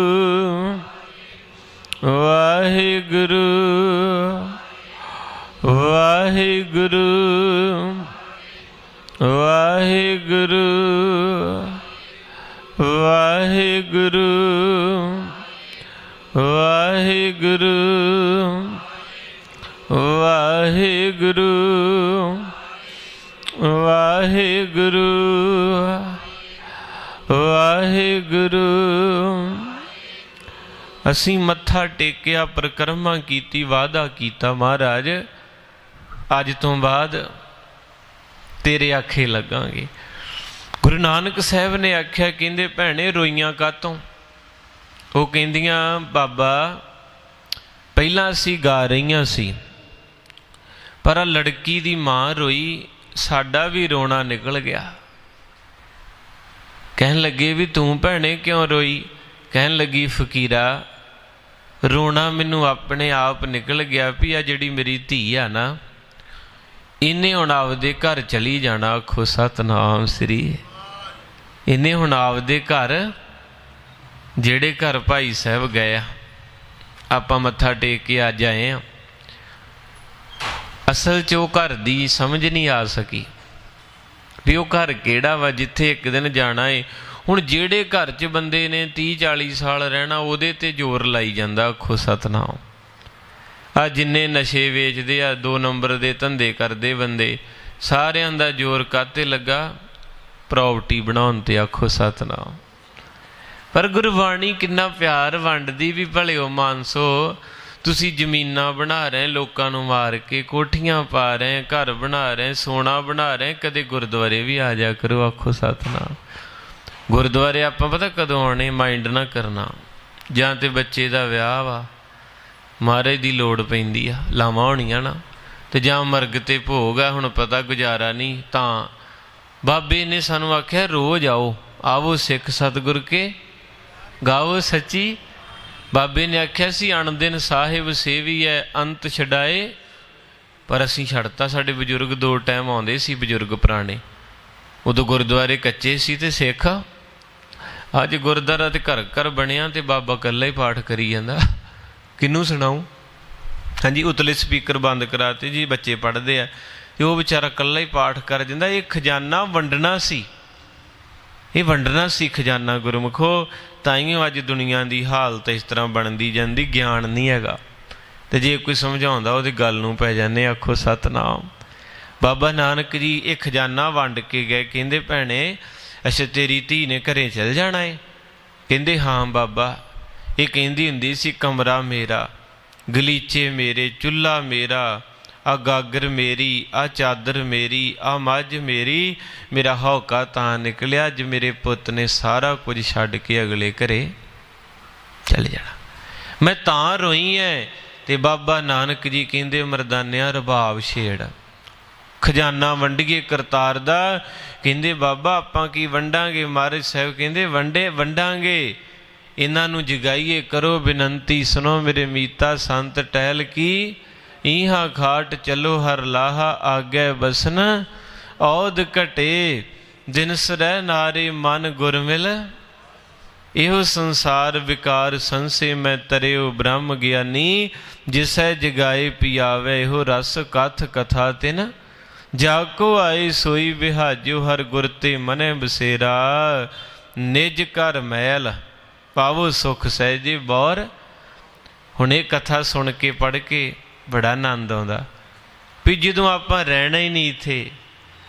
[SPEAKER 1] ਅਸੀਂ ਮੱਥਾ ਟੇਕਿਆ, ਪ੍ਰਕਰਮਾ ਕੀਤੀ, ਵਾਅਦਾ ਕੀਤਾ, ਮਹਾਰਾਜ, ਅੱਜ ਤੋਂ ਬਾਅਦ ਤੇਰੇ ਆਖੇ ਲੱਗਾਂਗੇ। ਗੁਰੂ ਨਾਨਕ ਸਾਹਿਬ ਨੇ ਆਖਿਆ, ਕਹਿੰਦੇ, ਭੈਣੇ, ਰੋਈਆਂ ਕਾਤੋਂ? ਉਹ ਕਹਿੰਦੀਆਂ, ਬਾਬਾ, ਪਹਿਲਾਂ ਅਸੀਂ ਗਾ ਰਹੀਆਂ ਸੀ, ਪਰ ਆ ਲੜਕੀ ਦੀ ਮਾਂ ਰੋਈ, ਸਾਡਾ ਵੀ ਰੋਣਾ ਨਿਕਲ ਗਿਆ। ਕਹਿਣ ਲੱਗੇ ਵੀ ਤੂੰ ਭੈਣੇ ਕਿਉਂ ਰੋਈ? ਕਹਿਣ ਲੱਗੀ, ਫਕੀਰਾ ਰੋਣਾ ਮੈਨੂੰ ਆਪਣੇ ਆਪ ਨਿਕਲ ਗਿਆ ਵੀ ਆ ਜਿਹੜੀ ਮੇਰੀ ਧੀ ਆ ਨਾ, ਇਹਨੇ ਹੁਣ ਆਪਦੇ ਘਰ ਚਲੀ ਜਾਣਾ, ਆਖੋ, ਸਤਨਾਮ ਸ੍ਰੀ। ਇਹਨੇ ਹੁਣ ਆਪਦੇ ਘਰ, ਜਿਹੜੇ ਘਰ ਭਾਈ ਸਾਹਿਬ ਗਏ ਆ, ਆਪਾਂ ਮੱਥਾ ਟੇਕ ਕੇ ਅੱਜ ਆਏ ਆ। ਅਸਲ 'ਚ ਉਹ ਘਰ ਦੀ ਸਮਝ ਨਹੀਂ ਆ ਸਕੀ ਵੀ ਉਹ ਘਰ ਕਿਹੜਾ ਵਾ, ਜਿੱਥੇ ਇੱਕ ਦਿਨ ਜਾਣਾ ਏ ਹੁਣ ਜਿਹੜੇ ਘਰ 'ਚ ਬੰਦੇ ਨੇ 30 40 ਸਾਲ ਰਹਿਣਾ, ਉਹਦੇ ਤੇ ਜ਼ੋਰ ਲਾਈ ਜਾਂਦਾ, ਆਖੋ ਸਤਨਾਮ। ਆ ਜਿੰਨੇ ਨਸ਼ੇ ਵੇਚਦੇ ਆ, ਦੋ ਨੰਬਰ ਦੇ ਧੰਦੇ ਕਰਦੇ ਬੰਦੇ, ਸਾਰਿਆਂ ਦਾ ਜ਼ੋਰ ਕਾਤੇ ਲੱਗਾ? ਪ੍ਰਾਪਰਟੀ ਬਣਾਉਣ ਤੇ, ਆਖੋ ਸਤਨਾਮ। ਪਰ ਗੁਰਬਾਣੀ ਕਿੰਨਾ ਪਿਆਰ ਵੰਡਦੀ ਵੀ, ਭਲਿਓ ਮਾਨਸੋ, ਤੁਸੀਂ ਜ਼ਮੀਨਾਂ ਬਣਾ ਰਹੇ, ਲੋਕਾਂ ਨੂੰ ਮਾਰ ਕੇ ਕੋਠੀਆਂ ਪਾ ਰਹੇ, ਘਰ ਬਣਾ ਰਹੇ, ਸੋਨਾ ਬਣਾ ਰਹੇ, ਕਦੇ ਗੁਰਦੁਆਰੇ ਵੀ ਆ ਜਾ ਕਰੋ, ਆਖੋ ਸਤਨਾਮ। ਗੁਰਦੁਆਰੇ ਆਪਾਂ ਪਤਾ ਕਦੋਂ ਆਉਣੇ? ਮਾਈਂਡ ਨਾ ਕਰਨਾ। ਜਾਂ ਤੇ ਬੱਚੇ ਦਾ ਵਿਆਹ ਵਾ। ਮਹਾਰਾਜ ਦੀ ਲੋੜ ਪੈਂਦੀ ਆ। ਲਾਵਾਂ ਹੋਣੀਆਂ ਨਾ। ਤੇ ਜਾਂ ਮਰਗ ਤੇ ਭੋਗ ਆ, ਹੁਣ ਪਤਾ ਗੁਜ਼ਾਰਾ ਨਹੀਂ, ਤਾਂ ਬਾਬੇ ਨੇ ਸਾਨੂੰ ਆਖਿਆ, ਰੋਜ਼ ਆਓ। ਆਵੋ ਸਿੱਖ ਸਤਿਗੁਰ ਕੇ। ਗਾਵੋ ਸੱਚੀ। ਬਾਬੇ ਨੇ ਆਖਿਆ ਸੀ ਅਣਦਿਨ ਸਾਹਿਬ ਸੇਵੀ ਸੇਵੀਐ ਅੰਤ ਛਡਾਏ। ਪਰ ਅਸੀਂ ਛੱਡਤਾ। ਸਾਡੇ ਬਜ਼ੁਰਗ ਦੋ ਟਾਈਮ ਆਉਂਦੇ ਸੀ, ਬਜ਼ੁਰਗ ਪੁਰਾਣੇ। ਉਦੋਂ ਗੁਰਦੁਆਰੇ ਕੱਚੇ ਸੀ ਤੇ ਸਿੱਖ ਅੱਜ ਗੁਰਦੁਆਰਾ ਤੇ ਘਰ ਘਰ ਬਣਿਆ ਤੇ ਬਾਬਾ ਇਕੱਲਾ ਹੀ ਪਾਠ ਕਰੀ ਜਾਂਦਾ। ਕਿਹਨੂੰ ਸੁਣਾਉ ਹਾਂਜੀ, ਉਤਲੇ ਸਪੀਕਰ ਬੰਦ ਕਰਾਤੇ ਜੀ, ਬੱਚੇ ਪੜ੍ਹਦੇ ਆ। ਤੇ ਉਹ ਵਿਚਾਰਾ ਇਕੱਲਾ ਹੀ ਪਾਠ ਕਰ ਜਾਂਦਾ। ਇਹ ਖਜ਼ਾਨਾ ਵੰਡਣਾ ਸੀ। ਇਹ ਵੰਡਣਾ ਸੀ ਖਜ਼ਾਨਾ ਗੁਰਮੁਖੋ। ਤਾਈਓ ਅੱਜ ਦੁਨੀਆ ਦੀ ਹਾਲਤ ਇਸ ਤਰ੍ਹਾਂ ਬਣਦੀ ਜਾਂਦੀ, ਗਿਆਨ ਨਹੀਂ ਹੈਗਾ। ਤੇ ਜੇ ਕੋਈ ਸਮਝਾਉਂਦਾ, ਉਹਦੀ ਗੱਲ ਨੂੰ ਪੈ ਜਾਂਦੇ ਆਖੋ, ਸਤਨਾਮ। ਬਾਬਾ ਨਾਨਕ ਜੀ, ਇਹ ਖਜ਼ਾਨਾ ਵੰਡ ਕੇ ਗਏ। ਕਹਿੰਦੇ, ਭੈਣੇ ਅੱਛਾ, ਤੇਰੀ ਧੀ ਨੇ ਘਰੇ ਚਲ ਜਾਣਾ ਏ? ਕਹਿੰਦੇ, ਹਾਂ ਬਾਬਾ। ਇਹ ਕਹਿੰਦੀ ਹੁੰਦੀ ਸੀ, ਕਮਰਾ ਮੇਰਾ, ਗਲੀਚੇ ਮੇਰੇ, ਚੁੱਲ੍ਹਾ ਮੇਰਾ ਆ ਗਾਗਰ ਮੇਰੀ ਆ ਚਾਦਰ ਮੇਰੀ ਆ ਮੱਝ ਮੇਰੀ, ਮੇਰਾ ਹੌਕਾ ਤਾਂ ਨਿਕਲਿਆ ਅੱਜ ਮੇਰੇ ਪੁੱਤ ਨੇ ਸਾਰਾ ਕੁਝ ਛੱਡ ਕੇ ਅਗਲੇ ਘਰੇ ਚਲੇ ਜਾਣਾ। ਮੈਂ ਤਾਂ ਰੋਈ ਐ ਤੇ ਬਾਬਾ ਨਾਨਕ ਜੀ ਕਹਿੰਦੇ, ਮਰਦਾਨਿਆਂ, ਰਬਾਬ ਛੇੜ। ਖਜ਼ਾਨਾ ਵੰਡੀਏ ਕਰਤਾਰ ਦਾ। ਕਹਿੰਦੇ, ਬਾਬਾ, ਆਪਾਂ ਕੀ ਵੰਡਾਂਗੇ? ਮਹਾਰਾਜ ਸਾਹਿਬ ਕਹਿੰਦੇ, ਵੰਡੇ, ਵੰਡਾਂਗੇ। ਇਹਨਾਂ ਨੂੰ ਜਗਾਈਏ ਕਰੋ ਬੇਨੰਤੀ। ਸੁਨੋ ਮੇਰੇ ਮੀਤਾ, ਸੰਤ ਟਹਿਲ ਕੀ। ਇਹਾ ਘਾਟ ਚਲੋ ਹਰ ਲਾਹਾ, ਆਗੇ ਬਸਨ। ਔਦ ਘਟੇ ਜਿਨਸ ਰਹਿ ਨਾਰੇ ਮਨ ਗੁਰ ਮਿਲ। ਇਹੋ ਸੰਸਾਰ ਵਿਕਾਰ ਸੰਸੇ ਮੈਂ ਤਰਿਓ ਬ੍ਰਹਮ ਗਿਆਨੀ। ਜਿਸੈ ਜਗਾਏ ਪਿਆਵੇ, ਇਹੋ ਰਸ ਕਥ ਕਥਾ ਤਿਨ। ਜਾ ਕੋ ਆਏ ਸੋਈ ਵਿਹਾਜੋ ਹਰ ਗੁਰ ਤੇ ਮਨੈ ਬਸੇਰਾ, ਨਿਜ ਕਰ ਮੈਲ ਪਾਵੋ ਸੁਖ ਸਹਿਜੇ ਬੌਰ। ਹੁਣ ਇਹ ਕਥਾ ਸੁਣ ਕੇ ਪੜ ਕੇ ਬੜਾ ਆਨੰਦ ਆਉਂਦਾ। ਵੀ ਜਦੋਂ ਆਪਾਂ ਰਹਿਣਾ ਹੀ ਨਹੀਂ ਇੱਥੇ,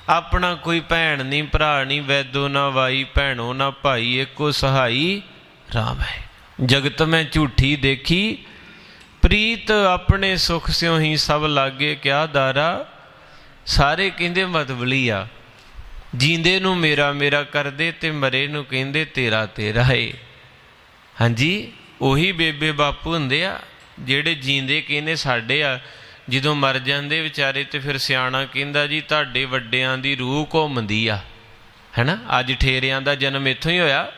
[SPEAKER 1] ਆਪਣਾ ਕੋਈ ਭੈਣ ਨਹੀਂ, ਭਰਾ ਨਹੀਂ, ਵੈਦੋ ਨਾ ਵਾਈ, ਭੈਣੋ ਨਾ ਭਾਈ, ਇੱਕੋ ਸਹਾਈ RAM ਹੈ। ਜਗਤ ਮੈਂ ਝੂਠੀ ਦੇਖੀ, ਪ੍ਰੀਤ ਆਪਣੇ ਸੁਖ ਸਿਉ ਹੀ ਸਭ ਲਾਗੇ ਕਿਆ ਦਾਰਾ। ਸਾਰੇ ਕਹਿੰਦੇ ਮਤਬਲੀ ਆ। ਜੀਂਦੇ ਨੂੰ ਮੇਰਾ ਮੇਰਾ ਕਰਦੇ ਤੇ ਮਰੇ ਨੂੰ ਕਹਿੰਦੇ ਤੇਰਾ ਤੇਰਾ ਏ। ਹਾਂਜੀ, ਉਹੀ ਬੇਬੇ ਬਾਪੂ ਹੁੰਦੇ ਆ, ਜਿਹੜੇ ਜੀਂਦੇ ਕਹਿੰਦੇ ਸਾਡੇ ਆ। ਜਦੋਂ ਮਰ ਜਾਂਦੇ ਵਿਚਾਰੇ ਤੇ ਫਿਰ ਸਿਆਣਾ ਕਹਿੰਦਾ ਜੀ, ਤੁਹਾਡੇ ਵੱਡਿਆਂ ਦੀ ਰੂਹ ਘੁੰਮਦੀ ਆ। ਹੈਨਾ? ਅੱਜ ਠੇਰਿਆਂ ਦਾ ਜਨਮ ਇੱਥੋਂ ਹੀ ਹੋਇਆ।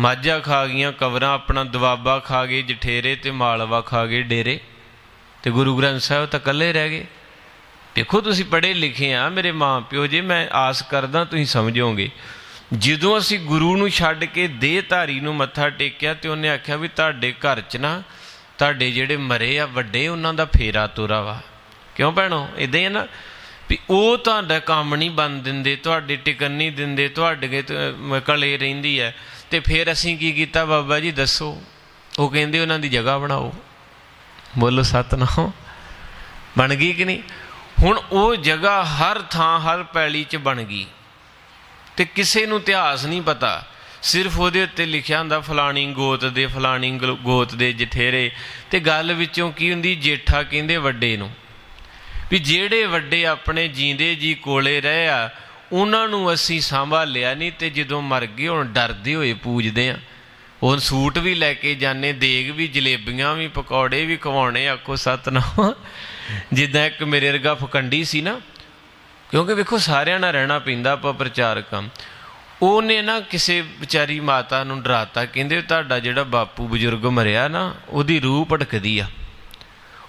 [SPEAKER 1] ਮਾਝਾ ਖਾ ਗਈਆਂ ਕਵਰਾਂ ਆਪਣਾ ਦਵਾਬਾ ਖਾ ਗਏ, ਜਠੇਰੇ ਤੇ ਮਾਲਵਾ ਖਾ ਗਏ, ਡੇਰੇ। ਤੇ ਗੁਰੂ ਗ੍ਰੰਥ ਸਾਹਿਬ ਤਾਂ ਇਕੱਲੇ ਰਹਿ ਗਏ। ਦੇਖੋ ਤੁਸੀਂ ਪੜ੍ਹੇ ਲਿਖੇ ਆ, ਮੇਰੇ ਮਾਂ ਪਿਓ ਜੇ, ਮੈਂ ਆਸ ਕਰਦਾ ਤੁਸੀਂ ਸਮਝੋਗੇ। ਜਦੋਂ ਅਸੀਂ ਗੁਰੂ ਨੂੰ ਛੱਡ ਕੇ ਦੇਹਧਾਰੀ ਨੂੰ ਮੱਥਾ ਟੇਕਿਆ ਤੇ ਉਹਨੇ ਆਖਿਆ ਵੀ ਤੁਹਾਡੇ ਘਰ 'ਚ ਨਾ, ਤੁਹਾਡੇ ਜਿਹੜੇ ਮਰੇ ਆ, ਵੱਡੇ ਉਹਨਾਂ ਦਾ ਫੇਰਾ ਤੋਰਾ ਵਾ। ਕਿਉਂ ਭੈਣੋ? ਇਦਾਂ ਹੀ ਆ ਨਾ, ਵੀ ਉਹ ਤੁਹਾਡਾ ਕੰਮ ਨਹੀਂ ਬਣ ਦਿੰਦੇ, ਤੁਹਾਡੇ ਟਿਕਨ ਨਹੀਂ ਦਿੰਦੇ, ਤੁਹਾਡੇ ਕਲੇ ਰਹਿੰਦੀ ਹੈ ਤੇ ਫਿਰ ਅਸੀਂ ਕੀ ਕੀਤਾ ਬਾਬਾ ਜੀ, ਦੱਸੋ। ਉਹ ਕਹਿੰਦੇ ਉਹਨਾਂ ਦੀ ਜਗ੍ਹਾ ਬਣਾਓ। ਬੋਲੋ, ਸਤਨਾਮ। ਬਣ ਗਈ ਕਿ ਨਹੀਂ? ਹੁਣ ਉਹ ਜਗ੍ਹਾ ਹਰ ਥਾਂ, ਹਰ ਪੈਲੀ 'ਚ ਬਣ ਗਈ। ਤੇ ਕਿਸੇ ਨੂੰ ਇਤਿਹਾਸ ਨਹੀਂ ਪਤਾ। ਸਿਰਫ ਉਹਦੇ ਉੱਤੇ ਲਿਖਿਆ ਹੁੰਦਾ, ਫਲਾਣੀ ਗੋਤ ਦੇ, ਫਲਾਣੀ ਗੋਤ ਦੇ ਜਠੇਰੇ। ਤੇ ਗੱਲ ਵਿੱਚੋਂ ਕੀ ਹੁੰਦੀ? ਜੇਠਾ ਕਹਿੰਦੇ ਵੱਡੇ ਨੂੰ। ਵੀ ਜਿਹੜੇ ਵੱਡੇ ਆਪਣੇ ਜੀਂਦੇ ਜੀ ਕੋਲੇ ਰਹੇ ਆ, ਉਹਨਾਂ ਨੂੰ ਅਸੀਂ ਸੰਭਾਲਿਆ ਨਹੀਂ ਤੇ ਜਦੋਂ ਮਰ ਗਏ, ਹੁਣ ਡਰਦੇ ਹੋਏ ਪੂਜਦੇ ਆ। ਉਹ ਸੂਟ ਵੀ ਲੈ ਕੇ ਜਾਣੇ ਦੇਗ ਵੀ, ਜਲੇਬੀਆਂ ਵੀ, ਪਕੌੜੇ ਵੀ ਖਵਾਉਣੇ, ਆਖੋ ਸਤਨਾਮ। ਜਿੱਦਾਂ ਇੱਕ ਮੇਰੇ ਵਰਗਾ ਫਕੰਡੀ ਸੀ ਨਾ, ਕਿਉਂਕਿ ਵੇਖੋ ਸਾਰਿਆਂ ਨਾਲ ਰਹਿਣਾ ਪੈਂਦਾ ਆਪਾਂ ਪ੍ਰਚਾਰਕਾਂ ਉਹਨੇ ਨਾ ਕਿਸੇ ਵਿਚਾਰੀ ਮਾਤਾ ਨੂੰ ਡਰਾਤਾ, ਕਹਿੰਦੇ ਤੁਹਾਡਾ ਜਿਹੜਾ ਬਾਪੂ ਬਜ਼ੁਰਗ ਮਰਿਆ ਨਾ, ਉਹਦੀ ਰੂਹ ਭਟਕਦੀ ਆ।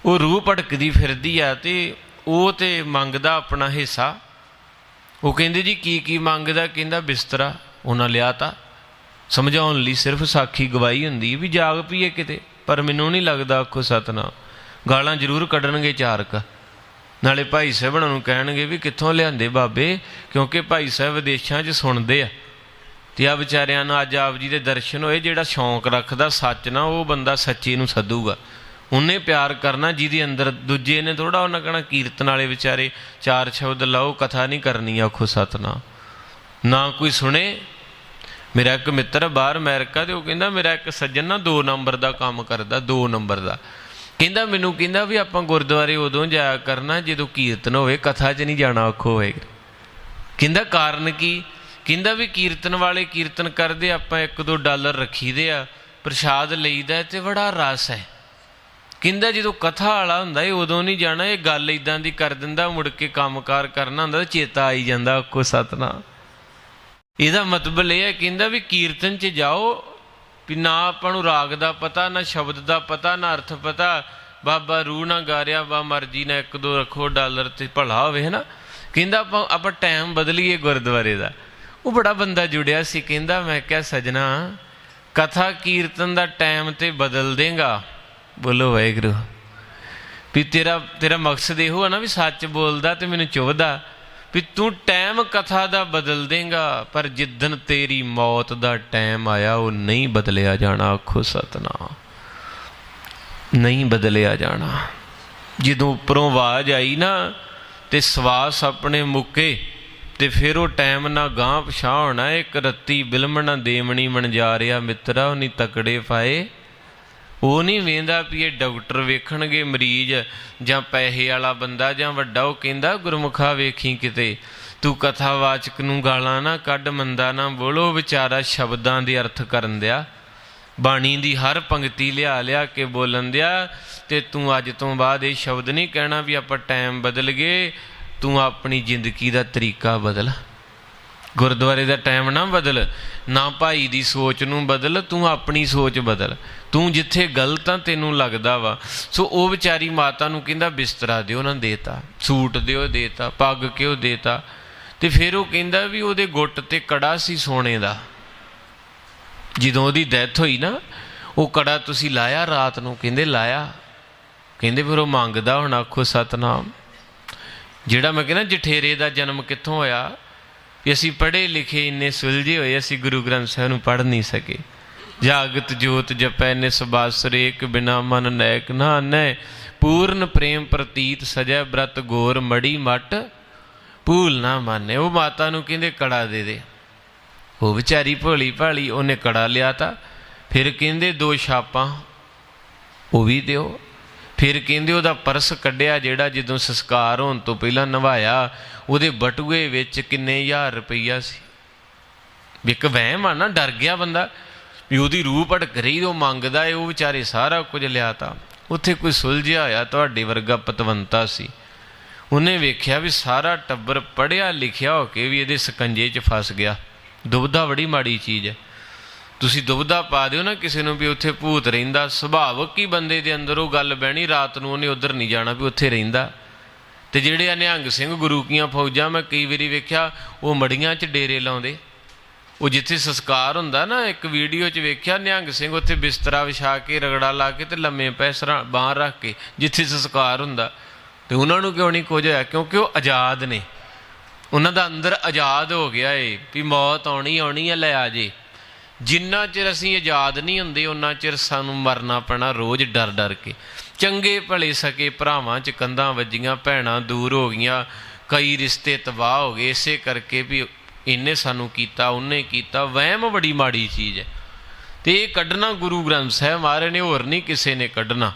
[SPEAKER 1] ਉਹ ਰੂਹ ਭਟਕਦੀ ਫਿਰਦੀ ਆ ਤੇ ਉਹ ਤੇ ਮੰਗਦਾ ਆਪਣਾ ਹਿੱਸਾ। ਉਹ ਕਹਿੰਦੇ ਜੀ ਕੀ ਕੀ ਮੰਗਦਾ, ਕਹਿੰਦਾ ਬਿਸਤਰਾ, ਉਹਨਾਂ ਲਿਆ ਤਾ ਸਮਝਾਉਣ ਲਈ ਸਿਰਫ ਸਾਖੀ ਗਵਾਹੀ ਹੁੰਦੀ ਵੀ ਜਾਗ ਪੀਏ ਕਿਤੇ, ਪਰ ਮੈਨੂੰ ਨਹੀਂ ਲੱਗਦਾ ਆਖੋ ਸਤਨਾ ਗਾਲਾਂ ਜ਼ਰੂਰ ਕੱਢਣਗੇ ਚਾਰਕ। ਨਾਲੇ ਭਾਈ ਸਾਹਿਬਾਂ ਨੂੰ ਕਹਿਣਗੇ ਵੀ ਕਿੱਥੋਂ ਲਿਆਂਦੇ ਬਾਬੇ? ਕਿਉਂਕਿ ਭਾਈ ਸਾਹਿਬ ਵਿਦੇਸ਼ਾਂ 'ਚ ਸੁਣਦੇ ਆ। ਤੇ ਆ ਵਿਚਾਰਿਆਂ ਨੂੰ ਅੱਜ ਆਪ ਜੀ ਦੇ ਦਰਸ਼ਨ ਹੋਏ, ਜਿਹੜਾ ਸ਼ੌਂਕ ਰੱਖਦਾ ਸੱਚ ਨਾ ਉਹ ਬੰਦਾ ਸੱਚੀ ਨੂੰ ਸੱਦੂਗਾ। ਉਹਨੇ ਪਿਆਰ ਕਰਨਾ, ਜਿਹਦੇ ਅੰਦਰ ਦੂਜੇ ਨੇ ਥੋੜਾ ਉਹਨਾਂ ਕਹਣਾ, ਕੀਰਤਨ ਵਾਲੇ ਵਿਚਾਰੇ, ਚਾਰ ਸ਼ਬਦ ਲਾਓ, ਕਥਾ ਨਹੀਂ ਕਰਨੀ ਆਖੋ ਸਤਨਾ ਨਾ ਕੋਈ ਸੁਣੇ, ਮੇਰਾ ਇੱਕ ਮਿੱਤਰ ਆ ਬਾਹਰ ਅਮਰੀਕਾ ਤੇ, ਉਹ ਕਹਿੰਦਾ, ਮੇਰਾ ਇੱਕ ਸੱਜਣ ਨਾ 2 ਨੰਬਰ ਦਾ ਕੰਮ ਕਰਦਾ 2 ਨੰਬਰ ਦਾ। ਕਹਿੰਦਾ, ਮੈਨੂੰ ਕਹਿੰਦਾ ਵੀ ਆਪਾਂ ਗੁਰਦੁਆਰੇ ਉਦੋਂ ਜਾਇਆ ਕਰਨਾ ਜਦੋਂ ਕੀਰਤਨ ਹੋਵੇ, ਕਥਾ 'ਚ ਨਹੀਂ ਜਾਣਾ ਆਖੋ ਹੋਵੇ ਕਹਿੰਦਾ, ਕਾਰਨ ਕੀ? ਕਹਿੰਦਾ ਵੀ ਕੀਰਤਨ ਵਾਲੇ ਕੀਰਤਨ ਕਰਦੇ, ਆਪਾਂ 1-2 ਡਾਲਰ ਰੱਖੀਦੇ ਆ, ਪ੍ਰਸ਼ਾਦ ਲਈਦਾ ਤੇ ਬੜਾ ਰਸ ਹੈ। ਕਹਿੰਦਾ, ਜਦੋਂ ਕਥਾ ਵਾਲਾ ਹੁੰਦਾ ਏ ਉਦੋਂ ਨਹੀਂ ਜਾਣਾ, ਇਹ ਗੱਲ ਇਦਾਂ ਦੀ ਕਰ ਦਿੰਦਾ, ਮੁੜ ਕੇ ਕੰਮਕਾਰ ਕਰਨਾ ਹੁੰਦਾ ਚੇਤਾ ਆਈ ਜਾਂਦਾ ਕੋ ਸਤਨਾ ਇਹਦਾ ਮਤਲਬ ਇਹ ਹੈ, ਕਹਿੰਦਾ ਵੀ ਕੀਰਤਨ 'ਚ ਜਾਓ ਵੀ ਨਾ ਆਪਾਂ ਨੂੰ ਰਾਗ ਦਾ ਪਤਾ, ਨਾ ਸ਼ਬਦ ਦਾ ਪਤਾ, ਨਾ ਅਰਥ ਪਤਾ। ਬਾਬਾ ਰੂਹ ਨਾ ਗਾਰਿਆ ਰਿਹਾ ਬਾ ਮਰਜ਼ੀ ਨਾ ਇੱਕ ਦੋ ਰੱਖੋ, ਡਾਲਰ ਤੇ ਭਲਾ ਹੋਵੇ, ਹਨਾ? ਕਹਿੰਦਾ ਆਪਾਂ ਆਪਾਂ ਟਾਈਮ ਬਦਲੀਏ ਗੁਰਦੁਆਰੇ ਦਾ। ਉਹ ਬੜਾ ਬੰਦਾ ਜੁੜਿਆ ਸੀ, ਕਹਿੰਦਾ ਮੈਂ ਕਿਹਾ, ਸਜਣਾ, ਕਥਾ ਕੀਰਤਨ ਦਾ ਟਾਈਮ ਤੇ ਬਦਲ ਦੇਗਾ। ਬੋਲੋ ਵਾਹਿਗੁਰੂ। ਵੀ ਤੇਰਾ ਤੇਰਾ ਮਕਸਦ ਇਹੋ ਹੈ ਨਾ ਵੀ ਸੱਚ ਬੋਲਦਾ ਤੇ ਮੈਨੂੰ ਚੁਭਦਾ। ਵੀ ਤੂੰ ਟਾਈਮ ਕਥਾ ਦਾ ਬਦਲ ਦੇਗਾ, ਪਰ ਜਿੱਦਨ ਤੇਰੀ ਮੌਤ ਦਾ ਟਾਈਮ ਆਇਆ, ਉਹ ਨਹੀਂ ਬਦਲਿਆ ਜਾਣਾ, ਆਖੋ ਸਤਨਾਮ। ਨਹੀਂ ਬਦਲਿਆ ਜਾਣਾ। ਜਦੋਂ ਉੱਪਰੋਂ ਆਵਾਜ਼ ਆਈ ਨਾ, ਤੇ ਸਵਾਸ ਆਪਣੇ ਮੁੱਕੇ, ਤੇ ਫਿਰ ਉਹ ਟਾਈਮ ਨਾ ਗਾਂ ਪਛਾਂ ਹੋਣਾ, ਇੱਕ ਰੱਤੀ ਬਿਲਮ ਨਾ ਦੇਵਣੀ ਮਣ ਜਾ ਰਿਹਾ ਮਿੱਤਰਾ ਉਹ ਤਕੜੇ ਪਾਏ। ਉਹ ਨਹੀਂ ਵੇਂਦਾ ਵੀ ਇਹ ਡਾਕਟਰ ਵੇਖਣਗੇ ਮਰੀਜ਼ ਜਾਂ ਪੈਸੇ ਵਾਲਾ ਬੰਦਾ ਜਾਂ ਵੱਡਾ, ਉਹ ਕਹਿੰਦਾ ਗੁਰਮੁਖਾ ਵੇਖੀ ਕਿਤੇ। ਤੂੰ ਕਥਾਵਾਚਕ ਨੂੰ ਗਾਲਾਂ ਨਾ ਕੱਢ, ਮੰਦਾ ਨਾ ਬੋਲੋ ਵਿਚਾਰਾ ਸ਼ਬਦਾਂ ਦੇ ਅਰਥ ਕਰਨ ਦਿਆ। ਬਾਣੀ ਦੀ ਹਰ ਪੰਕਤੀ ਲਿਆ ਲਿਆ ਕੇ ਬੋਲਣ ਦਿਆ ਤੇ ਤੂੰ ਅੱਜ ਤੋਂ ਬਾਅਦ ਇਹ ਸ਼ਬਦ ਨਹੀਂ ਕਹਿਣਾ ਵੀ ਆਪਾਂ ਟਾਈਮ ਬਦਲ ਗਏ, ਤੂੰ ਆਪਣੀ ਜ਼ਿੰਦਗੀ ਦਾ ਤਰੀਕਾ ਬਦਲ। ਗੁਰਦੁਆਰੇ ਦਾ ਟਾਈਮ ਨਾ ਬਦਲ, ਨਾ ਭਾਈ ਦੀ ਸੋਚ ਨੂੰ ਬਦਲ, ਤੂੰ ਆਪਣੀ ਸੋਚ ਬਦਲ। ਤੂੰ ਜਿੱਥੇ ਗਲਤ ਆ ਤੈਨੂੰ ਲੱਗਦਾ ਵਾ, ਸੋ ਉਹ ਵਿਚਾਰੀ ਮਾਤਾ ਨੂੰ ਕਹਿੰਦਾ, ਬਿਸਤਰਾ ਦਿਓ, ਉਹਨਾਂ ਦੇਤਾ, ਸੂਟ ਦਿਓ, ਦੇਤਾ, ਪੱਗ ਕਿਉਂ ਦੇਤਾ, ਤੇ ਫਿਰ ਉਹ ਕਹਿੰਦਾ ਵੀ ਉਹਦੇ ਗੁੱਟ ਤੇ ਕੜਾ ਸੀ ਸੋਨੇ ਦਾ। ਜਦੋਂ ਉਹਦੀ ਡੈਥ ਹੋਈ ਨਾ, ਉਹ ਕੜਾ ਤੁਸੀਂ ਲਾਇਆ ਰਾਤ ਨੂੰ? ਕਹਿੰਦੇ, ਲਾਇਆ। ਕਹਿੰਦੇ, ਫਿਰ ਉਹ ਮੰਗਦਾ ਹੁਣ, ਆਖੋ, ਸਤਨਾਮ। ਜਿਹੜਾ ਮੈਂ ਕਹਿੰਦਾ ਜਠੇਰੇ ਦਾ ਜਨਮ ਕਿੱਥੋਂ ਹੋਇਆ? ਵੀ ਅਸੀਂ ਪੜ੍ਹੇ ਲਿਖੇ ਇੰਨੇ ਸੁਲਝੇ ਹੋਏ, ਅਸੀਂ ਗੁਰੂ ਗ੍ਰੰਥ ਸਾਹਿਬ ਨੂੰ ਪੜ੍ਹ ਨਹੀਂ ਸਕੇ। ਜਾਗਤ ਜੋਤ ਜਪੈ ਨਿਸ ਬਾਸਰੇਕ, ਬਿਨਾ ਮਨ ਨੈਕ ਨਾ ਨੈ ਪੂਰਨ ਪ੍ਰੇਮ ਪ੍ਰਤੀਤ ਸਜੈ ਬ੍ਰਤ ਗੋਰ ਮੜੀ ਮਟ, ਭੂਲ ਨਾ ਮਾਨੇ। ਉਹ ਮਾਤਾ ਨੂੰ ਕਹਿੰਦੇ, ਕੜਾ ਦੇ ਦੇ। ਉਹ ਵਿਚਾਰੀ ਭੋਲੀ ਭਾਲੀ, ਉਹਨੇ ਕੜਾ ਲਿਆ ਤਾ। ਫਿਰ ਕਹਿੰਦੇ, ਦੋ ਛਾਪਾਂ, ਉਹ ਵੀ ਦਿਓ। ਫਿਰ ਕਹਿੰਦੇ, ਉਹਦਾ ਪਰਸ ਕੱਢਿਆ ਜਿਹੜਾ ਜਦੋਂ ਸੰਸਕਾਰ ਹੋਣ ਤੋਂ ਪਹਿਲਾਂ ਨਵਾਇਆ, ਉਹਦੇ ਬਟੂਏ ਵਿੱਚ ਕਿੰਨੇ ਹਜ਼ਾਰ ਰੁਪਈਆ ਸੀ। ਇੱਕ ਵਹਿਮ ਆ ਨਾ, ਡਰ ਗਿਆ ਬੰਦਾ। ਵੀ ਉਹਦੀ ਰੂਹ ਭਟਕ ਰਹੀ ਉਹ ਮੰਗਦਾ ਏ, ਉਹ ਵਿਚਾਰੇ ਸਾਰਾ ਕੁਝ ਲਿਆਤਾ ਉੱਥੇ ਕੋਈ ਸੁਲਝਿਆ ਹੋਇਆ ਤੁਹਾਡੇ ਵਰਗਾ ਪਤਵੰਤਾ ਸੀ। ਉਹਨੇ ਵੇਖਿਆ ਵੀ ਸਾਰਾ ਟੱਬਰ ਪੜਿਆ ਲਿਖਿਆ ਹੋ ਕੇ ਵੀ ਇਹਦੇ ਸਕੰਜੇ 'ਚ ਫਸ ਗਿਆ। ਦੁਬਦਾ ਬੜੀ ਮਾੜੀ ਚੀਜ਼ ਹੈ। ਤੁਸੀਂ ਦੁਬਦਾ ਪਾ ਦਿਓ ਨਾ ਕਿਸੇ ਨੂੰ ਵੀ ਉੱਥੇ ਭੂਤ ਰਹਿੰਦਾ। ਸੁਭਾਵਕ ਹੀ ਬੰਦੇ ਦੇ ਅੰਦਰ ਉਹ ਗੱਲ ਬਹਿਣੀ, ਰਾਤ ਨੂੰ ਉਹਨੇ ਉਧਰ ਨਹੀਂ ਜਾਣਾ ਵੀ ਉੱਥੇ ਰਹਿੰਦਾ। ਤੇ ਜਿਹੜੇ ਆ ਨਿਹੰਗ ਸਿੰਘ ਗੁਰੂ ਕੀਆਂ ਫੌਜਾਂ ਮੈਂ ਕਈ ਵਾਰੀ ਵੇਖਿਆ, ਉਹ ਮੜੀਆਂ 'ਚ ਡੇਰੇ ਲਾਉਂਦੇ। ਉਹ ਜਿੱਥੇ ਸੰਸਕਾਰ ਹੁੰਦਾ ਨਾ, ਇੱਕ ਵੀਡੀਓ 'ਚ ਵੇਖਿਆ, ਨਿਹੰਗ ਸਿੰਘ ਉੱਥੇ ਬਿਸਤਰਾ ਵਿਛਾ ਕੇ, ਰਗੜਾ ਲਾ ਕੇ ਤੇ ਲੰਮੇ ਪੈ ਸਰਾਂ ਬਾਹਰ ਰੱਖ ਕੇ ਜਿੱਥੇ ਸੰਸਕਾਰ ਹੁੰਦਾ। ਤੇ ਉਹਨਾਂ ਨੂੰ ਕਿਉਂ ਨਹੀਂ ਕੁਝ ਹੋਇਆ? ਕਿਉਂਕਿ ਉਹ ਆਜ਼ਾਦ ਨੇ। ਉਹਨਾਂ ਦਾ ਅੰਦਰ ਆਜ਼ਾਦ ਹੋ ਗਿਆ ਏ ਵੀ ਮੌਤ ਆਉਣੀ ਆਉਣੀ ਆ, ਲੈ ਆ ਜੇ। ਜਿੰਨਾ ਚਿਰ ਅਸੀਂ ਆਜ਼ਾਦ ਨਹੀਂ ਹੁੰਦੇ ਉਹਨਾਂ ਚਿਰ ਸਾਨੂੰ ਮਰਨਾ ਪੈਣਾ ਰੋਜ਼ ਡਰ ਡਰ ਕੇ। ਚੰਗੇ ਭਲੇ ਸਕੇ, ਭਰਾਵਾਂ 'ਚ ਕੰਧਾਂ ਵੱਜੀਆਂ, ਭੈਣਾਂ ਦੂਰ ਹੋ ਗਈਆਂ, ਕਈ ਰਿਸ਼ਤੇ ਤਬਾਹ ਹੋ ਗਏ, ਇਸੇ ਕਰਕੇ ਵੀ ਇਹਨੇ ਸਾਨੂੰ ਕੀਤਾ, ਉਹਨੇ ਕੀਤਾ। ਵਹਿਮ ਬੜੀ ਮਾੜੀ ਚੀਜ਼ ਹੈ। ਤੇ ਇਹ ਕੱਢਣਾ ਗੁਰੂ ਗ੍ਰੰਥ ਸਾਹਿਬ ਮਾਰੇ ਨੇ, ਹੋਰ ਨਹੀਂ ਕਿਸੇ ਨੇ ਕੱਢਣਾ।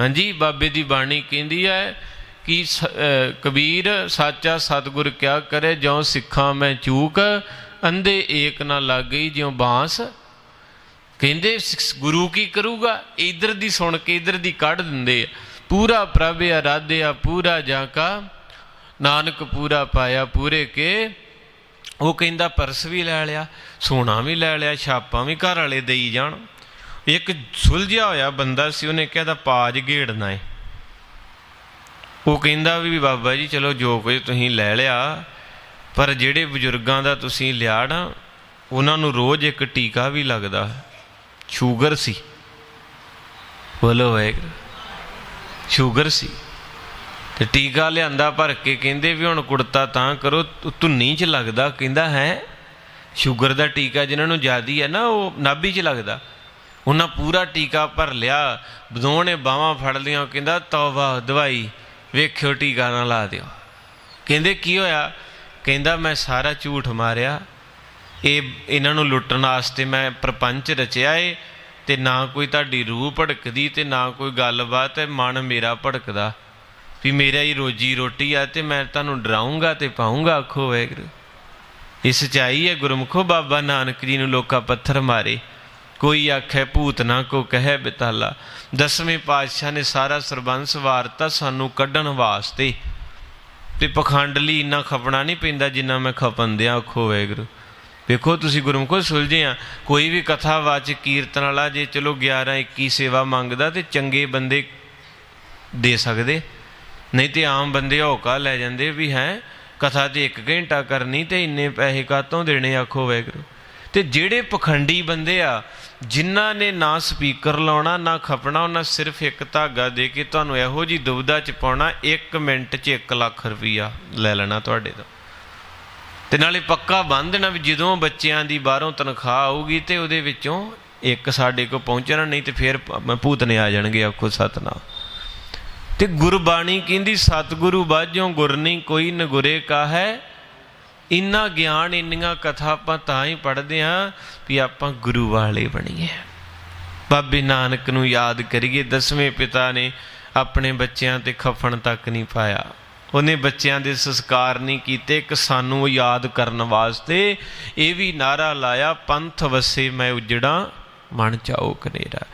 [SPEAKER 1] ਹਾਂਜੀ, ਬਾਬੇ ਦੀ ਬਾਣੀ ਕਹਿੰਦੀ ਹੈ ਕਿ ਸ- ਅਹ, ਕਬੀਰ ਸਾਚਾ ਸਤਿਗੁਰ ਕਿਆ ਕਰੇ, ਜਿਉ ਸਿੱਖਾਂ ਮੈਂ ਚੂਕ, ਅੰਧੇ ਏਕ ਨਾ ਲੱਗ ਗਈ ਜਿਉ ਬਾਂਸ। ਕਹਿੰਦੇ ਗੁਰੂ ਕੀ ਕਰੂਗਾ? ਇਧਰ ਦੀ ਸੁਣ ਕੇ ਇਧਰ ਦੀ ਕੱਢ ਦਿੰਦੇ ਆ। ਪੂਰਾ ਪ੍ਰਭ ਆਰਾਧਿਆ ਪੂਰਾ ਜਾਂ ਕਾ। ਨਾਨਕ ਪੂਰਾ ਪਾਇਆ ਪੂਰੇ ਕੇ। ਉਹ ਕਹਿੰਦਾ ਪਰਸ ਵੀ ਲੈ ਲਿਆ, ਸੋਨਾ ਵੀ ਲੈ ਲਿਆ, ਛਾਪਾਂ ਵੀ ਘਰ ਵਾਲੇ ਦੇਈ ਜਾਣ। ਇੱਕ ਸੁਲਝਿਆ ਹੋਇਆ ਬੰਦਾ ਸੀ, ਉਹਨੇ ਕਿਹਾ ਦਾ ਪਾਜ ਘੇੜਨਾ ਏ। ਉਹ ਕਹਿੰਦਾ ਵੀ ਬਾਬਾ ਜੀ, ਚਲੋ ਜੋ ਕੁਝ ਤੁਸੀਂ ਲੈ ਲਿਆ, ਪਰ ਜਿਹੜੇ ਬਜ਼ੁਰਗਾਂ ਦਾ ਤੁਸੀਂ ਲਿਆ ਨਾ, ਉਹਨਾਂ ਨੂੰ ਰੋਜ਼ ਇੱਕ ਟੀਕਾ ਵੀ ਲੱਗਦਾ। ਸ਼ੂਗਰ ਸੀ। ਬੋਲੋ ਵਾਹਿਗੁਰੂ। ਸ਼ੂਗਰ ਸੀ। ਤੇ ਟੀਕਾ ਲਿਆਂਦਾ ਭਰ ਕੇ ਕਹਿੰਦੇ ਵੀ ਹੁਣ ਕੁੜਤਾ ਤਾਂ ਕਰੋ ਧੁੰਨੀ 'ਚ ਲੱਗਦਾ, ਕਹਿੰਦਾ ਹੈ, ਸ਼ੂਗਰ ਦਾ ਟੀਕਾ ਜਿਨ੍ਹਾਂ ਨੂੰ ਜ਼ਿਆਦੀ ਹੈ ਨਾ, ਉਹ ਨਾਭੀ 'ਚ ਲੱਗਦਾ। ਉਹਨਾਂ ਪੂਰਾ ਟੀਕਾ ਭਰ ਲਿਆ ਬਦੋਂ ਨੇ ਬਾਹਾਂ ਫੜ ਲੀਆਂ ਉਹ ਕਹਿੰਦਾ, ਤੌਬਾ, ਦਵਾਈ, ਵੇਖਿਓ ਟੀਕਾ ਨਾ ਲਾ ਦਿਓ। ਕਹਿੰਦੇ ਕੀ ਹੋਇਆ? ਕਹਿੰਦਾ, ਮੈਂ ਸਾਰਾ ਝੂਠ ਮਾਰਿਆ। ਇਹ ਇਹਨਾਂ ਨੂੰ ਲੁੱਟਣ ਵਾਸਤੇ ਮੈਂ ਪ੍ਰਪੰਚ ਰਚਿਆ ਏ, ਤੇ ਨਾ ਕੋਈ ਤੁਹਾਡੀ ਰੂਹ ਭੜਕਦੀ ਤੇ ਨਾ ਕੋਈ ਗੱਲਬਾਤ ਹੈ, ਮਨ ਮੇਰਾ ਭੜਕਦਾ। ਵੀ ਮੇਰਾ ਹੀ ਰੋਜੀ ਰੋਟੀ ਆ ਤੇ ਮੈਂ ਤੁਹਾਨੂੰ ਡਰਾਉਂਗਾ ਤੇ ਪਾਉਂਗਾ, ਆਖੋ ਵੈਗਰੂ ਇਹ ਸਚਾਈ ਹੈ ਗੁਰਮੁਖੋ, ਬਾਬਾ ਨਾਨਕ ਜੀ ਨੂੰ ਲੋਕਾਂ ਪੱਥਰ ਮਾਰੇ। ਕੋਈ ਆਖੇ ਭੂਤ ਨਾ ਕੋ ਕਹੇ ਬਿਤਾਲਾ। ਦਸਵੇਂ ਪਾਤਸ਼ਾਹ ਨੇ ਸਾਰਾ ਸਰਬੰਸ ਵਾਰਤਾ ਸਾਨੂੰ ਕੱਢਣ ਵਾਸਤੇ। ਤੇ ਪਖੰਡ ਲਈ ਇੰਨਾ ਖਪਣਾ ਨਹੀਂ ਪੈਂਦਾ ਜਿੰਨਾ ਮੈਂ ਖਪਨ ਦਿਆਂ, ਆਖੋ ਵੈਗਰੂ ਵੇਖੋ ਤੁਸੀਂ ਗੁਰਮੁਖੋ, ਸੁਲਝੇ ਆ। ਕੋਈ ਵੀ ਕਥਾ ਵਾਚ ਕੀਰਤਨ ਵਾਲਾ ਜੇ ਚਲੋ 11 21 ਸੇਵਾ ਮੰਗਦਾ ਤੇ ਚੰਗੇ ਬੰਦੇ ਦੇ ਸਕਦੇ। ਨਹੀਂ ਤੇ ਆਮ ਬੰਦੇ ਹੌਕਾ ਲੈ ਜਾਂਦੇ ਵੀ ਹੈ, ਕਥਾ ਤੇ 1 ਘੰਟਾ ਕਰਨੀ ਤੇ ਇੰਨੇ ਪੈਸੇ ਕਾਤੋਂ ਦੇਣੇ ਆਖੋ ਵੈਗਰੂ ਤੇ ਜਿਹੜੇ ਪਖੰਡੀ ਬੰਦੇ ਆ, ਜਿਨ੍ਹਾਂ ਨੇ ਨਾ ਸਪੀਕਰ ਲਾਉਣਾ, ਨਾ ਖਪਣਾ, ਉਹਨਾਂ ਸਿਰਫ ਇੱਕ ਧਾਗਾ ਦੇ ਕੇ ਤੁਹਾਨੂੰ ਇਹੋ ਜੀ ਦੁਬਦਾ ਚ ਪਾਉਣਾ 1 ਮਿੰਟ ਚ 1 ਲੱਖ ਰੁਪਈਆ ਲੈ ਲੈਣਾ ਤੁਹਾਡੇ ਤੋਂ। ਤੇ ਨਾਲੇ ਪੱਕਾ ਬੰਨ ਦੇਣਾ ਵੀ ਜਦੋਂ ਬੱਚਿਆਂ ਦੀ ਬਾਹਰੋਂ ਤਨਖਾਹ ਆਊਗੀ ਤੇ ਉਹਦੇ ਵਿੱਚੋਂ ਇੱਕ ਸਾਡੇ ਕੋਲ ਪਹੁੰਚਣਾ, ਨਹੀਂ ਤੇ ਫਿਰ ਭੂਤ ਨੇ ਆ ਜਾਣਗੇ, ਆਖੋ ਸਤਨਾਮ। ਤੇ ਗੁਰਬਾਣੀ ਕਹਿੰਦੀ, ਸਤਿਗੁਰੂ ਬਾਝੋਂ ਗੁਰ ਨਹੀਂ ਕੋਈ ਨਗੁਰੇ ਕਾ ਹੈ ਇੰਨਾ ਗਿਆਨ, ਇੰਨੀਆਂ ਕਥਾ ਆਪਾਂ ਤਾਂ ਹੀ ਪੜ੍ਹਦੇ ਆਂ ਵੀ ਆਪਾਂ ਗੁਰੂ ਵਾਲੇ ਬਣੀਏ। ਬਾਬੇ ਨਾਨਕ ਨੂੰ ਯਾਦ ਕਰੀਏ, ਦਸਵੇਂ ਪਿਤਾ ਨੇ ਆਪਣੇ ਬੱਚਿਆਂ ਤੇ ਖਫਣ ਤੱਕ ਨਹੀਂ ਪਾਇਆ। ਉਹਨੇ ਬੱਚਿਆਂ ਦੇ ਸੰਸਕਾਰ ਨਹੀਂ ਕੀਤੇ ਕਿ ਸਾਨੂੰ ਯਾਦ ਕਰਨ ਵਾਸਤੇ ਇਹ ਵੀ ਨਾਰਾ ਲਾਇਆ, ਪੰਥ ਵਸੇ ਮੈਂ ਉਜੜਾ, ਮਨ ਚਾਓ ਕਨੇਰਾ।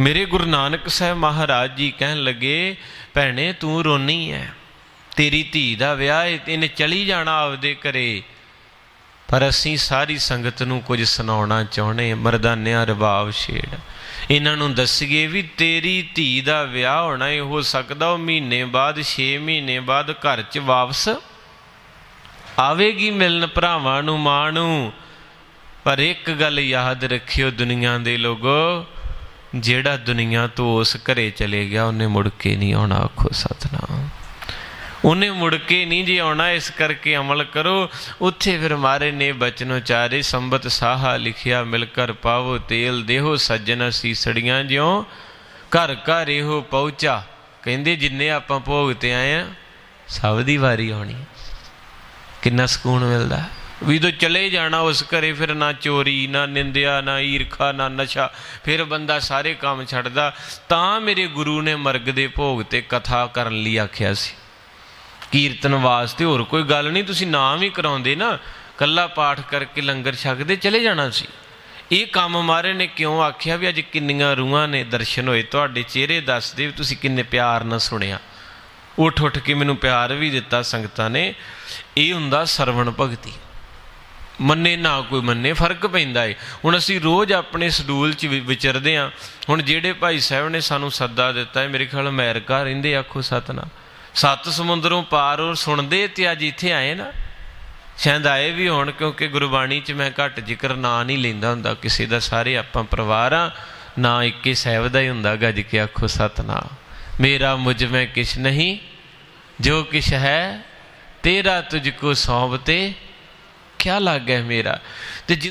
[SPEAKER 1] ਮੇਰੇ ਗੁਰੂ ਨਾਨਕ ਸਾਹਿਬ ਮਹਾਰਾਜ ਜੀ ਕਹਿਣ ਲੱਗੇ ਭੈਣੇ ਤੂੰ ਰੋਣੀ ਐ। ਤੇਰੀ ਧੀ ਦਾ ਵਿਆਹ ਏ ਇਹਨੇ ਚਲੀ ਜਾਣਾ ਆਪਦੇ ਘਰੇ। ਪਰ ਅਸੀਂ ਸਾਰੀ ਸੰਗਤ ਨੂੰ ਕੁਝ ਸੁਣਾਉਣਾ ਚਾਹੁੰਦੇ ਹਾਂ, ਮਰਦਾਨਿਆਂ ਰਬਾਬ ਛੇੜ। ਇਹਨਾਂ ਨੂੰ ਦੱਸੀਏ ਵੀ ਤੇਰੀ ਧੀ ਦਾ ਵਿਆਹ ਹੋਣਾ ਇਹ ਹੋ ਸਕਦਾ ਉਹ ਮਹੀਨੇ ਬਾਅਦ 6 ਮਹੀਨੇ ਬਾਅਦ ਘਰ 'ਚ ਵਾਪਸ ਆਵੇਗੀ ਮਿਲਣ ਭਰਾਵਾਂ ਨੂੰ ਮਾਂ ਨੂੰ। ਪਰ ਇੱਕ ਗੱਲ ਯਾਦ ਰੱਖਿਓ ਦੁਨੀਆ ਦੇ ਲੋਗੋ ਜਿਹੜਾ ਦੁਨੀਆ ਤੋਂ ਉਸ ਘਰੇ ਚਲੇ ਗਿਆ, ਉਹਨੇ ਮੁੜ ਕੇ ਨਹੀਂ ਆਉਣਾ। ਆਖੋ, ਸਤਨਾਮ। ਉਹਨੇ ਮੁੜ ਕੇ ਨਹੀਂ ਜੇ ਆਉਣਾ, ਇਸ ਕਰਕੇ ਅਮਲ ਕਰੋ। ਉੱਥੇ ਫਿਰ ਮਾਰੇ ਨੇ ਬਚਨ ਉਚਾਰੇ ਸੰਬਤ ਸਾਹਾ ਲਿਖਿਆ ਮਿਲ ਕਰ ਪਾਵੋ, ਤੇਲ ਦੇਹੋ, ਸੱਜਣ ਸੀਸੜੀਆਂ ਜਿਉ। ਘਰ ਘਰ ਇਹੋ ਪਹੁੰਚਾ। ਕਹਿੰਦੇ, ਜਿੰਨੇ ਆਪਾਂ ਭੋਗ ਤੇ ਆਏ ਆ, ਸਭ ਦੀ ਵਾਰੀ ਆਉਣੀ। ਕਿੰਨਾ ਸਕੂਨ ਮਿਲਦਾ। ਵੀ ਜਦੋਂ ਚਲੇ ਜਾਣਾ ਉਸ ਘਰੇ, ਫਿਰ ਨਾ ਚੋਰੀ, ਨਾ ਨਿੰਦਿਆ, ਨਾ ਈਰਖਾ, ਨਾ ਨਸ਼ਾ, ਫਿਰ ਬੰਦਾ ਸਾਰੇ ਕੰਮ ਛੱਡਦਾ। ਤਾਂ ਮੇਰੇ ਗੁਰੂ ਨੇ ਮਰਗ ਦੇ ਭੋਗ ਤੇ ਕਥਾ ਕਰਨ ਲਈ ਆਖਿਆ ਸੀ। ਕੀਰਤਨ ਵਾਸਤੇ ਹੋਰ ਕੋਈ ਗੱਲ ਨਹੀਂ, ਤੁਸੀਂ ਨਾਮ ਹੀ ਕਰਾਉਂਦੇ ਨਾ। ਕੱਲਾ ਪਾਠ ਕਰਕੇ ਲੰਗਰ ਛਕਦੇ ਚਲੇ ਜਾਣਾ ਸੀ। ਇਹ ਕੰਮ ਮਾਰੇ ਨੇ ਕਿਉਂ ਆਖਿਆ ਵੀ ਅੱਜ ਕਿੰਨੀਆਂ ਰੂਹਾਂ ਨੇ ਦਰਸ਼ਨ ਹੋਏ। ਤੁਹਾਡੇ ਚਿਹਰੇ ਦੱਸਦੇ ਵੀ ਤੁਸੀਂ ਕਿੰਨੇ ਪਿਆਰ ਨਾਲ ਸੁਣਿਆ। ਉੱਠ ਉੱਠ ਕੇ ਮੈਨੂੰ ਪਿਆਰ ਵੀ ਦਿੱਤਾ ਸੰਗਤਾਂ ਨੇ। ਇਹ ਹੁੰਦਾ ਸਰਵਣ ਭਗਤੀ। ਮੰਨੇ ਨਾ ਕੋਈ ਮੰਨੇ, ਫ਼ਰਕ ਪੈਂਦਾ ਏ। ਹੁਣ ਅਸੀਂ ਰੋਜ਼ ਆਪਣੇ ਸ਼ਡਿਊਲ 'ਚ ਵਿ- ਵਿਚਰਦੇ ਆ। ਹੁਣ ਜਿਹੜੇ ਭਾਈ ਸਾਹਿਬ ਨੇ ਸਾਨੂੰ ਸੱਦਾ ਦਿੱਤਾ ਹੈ ਮੇਰੇ ਖਿਆਲ ਅਮਰੀਕਾ ਰਹਿੰਦੇ ਆਖੋ ਸਤਨਾ ਸੱਤ ਸਮੁੰਦਰੋਂ ਪਾਰ ਉਹ ਸੁਣਦੇ ਤੇ ਅੱਜ ਇੱਥੇ ਆਏ ਨਾ। ਸ਼ਾਇਦ ਆਏ ਵੀ ਹੋਣ ਕਿਉਂਕਿ ਗੁਰਬਾਣੀ 'ਚ ਮੈਂ ਘੱਟ ਜ਼ਿਕਰ ਨਾਂ ਨਹੀਂ ਲੈਂਦਾ ਹੁੰਦਾ। ਕਿਸੇ ਦਾ ਸਾਰੇ ਆਪਾਂ ਪਰਿਵਾਰ ਆ, ਨਾ ਇੱਕੇ ਸਾਹਿਬ ਦਾ ਹੀ ਹੁੰਦਾ ਗੱਜ ਕੇ, ਆਖੋ ਸਤਨਾ ਮੇਰਾ ਮੁਝ ਮੈਂ ਕਿਛ ਨਹੀਂ, ਜੋ ਕਿਛ ਹੈ, ਤੇਰਾ ਤੁਝ ਕੋ ਸੌਂਪ ਤੇ क्या लाग है मेरा ਤੇ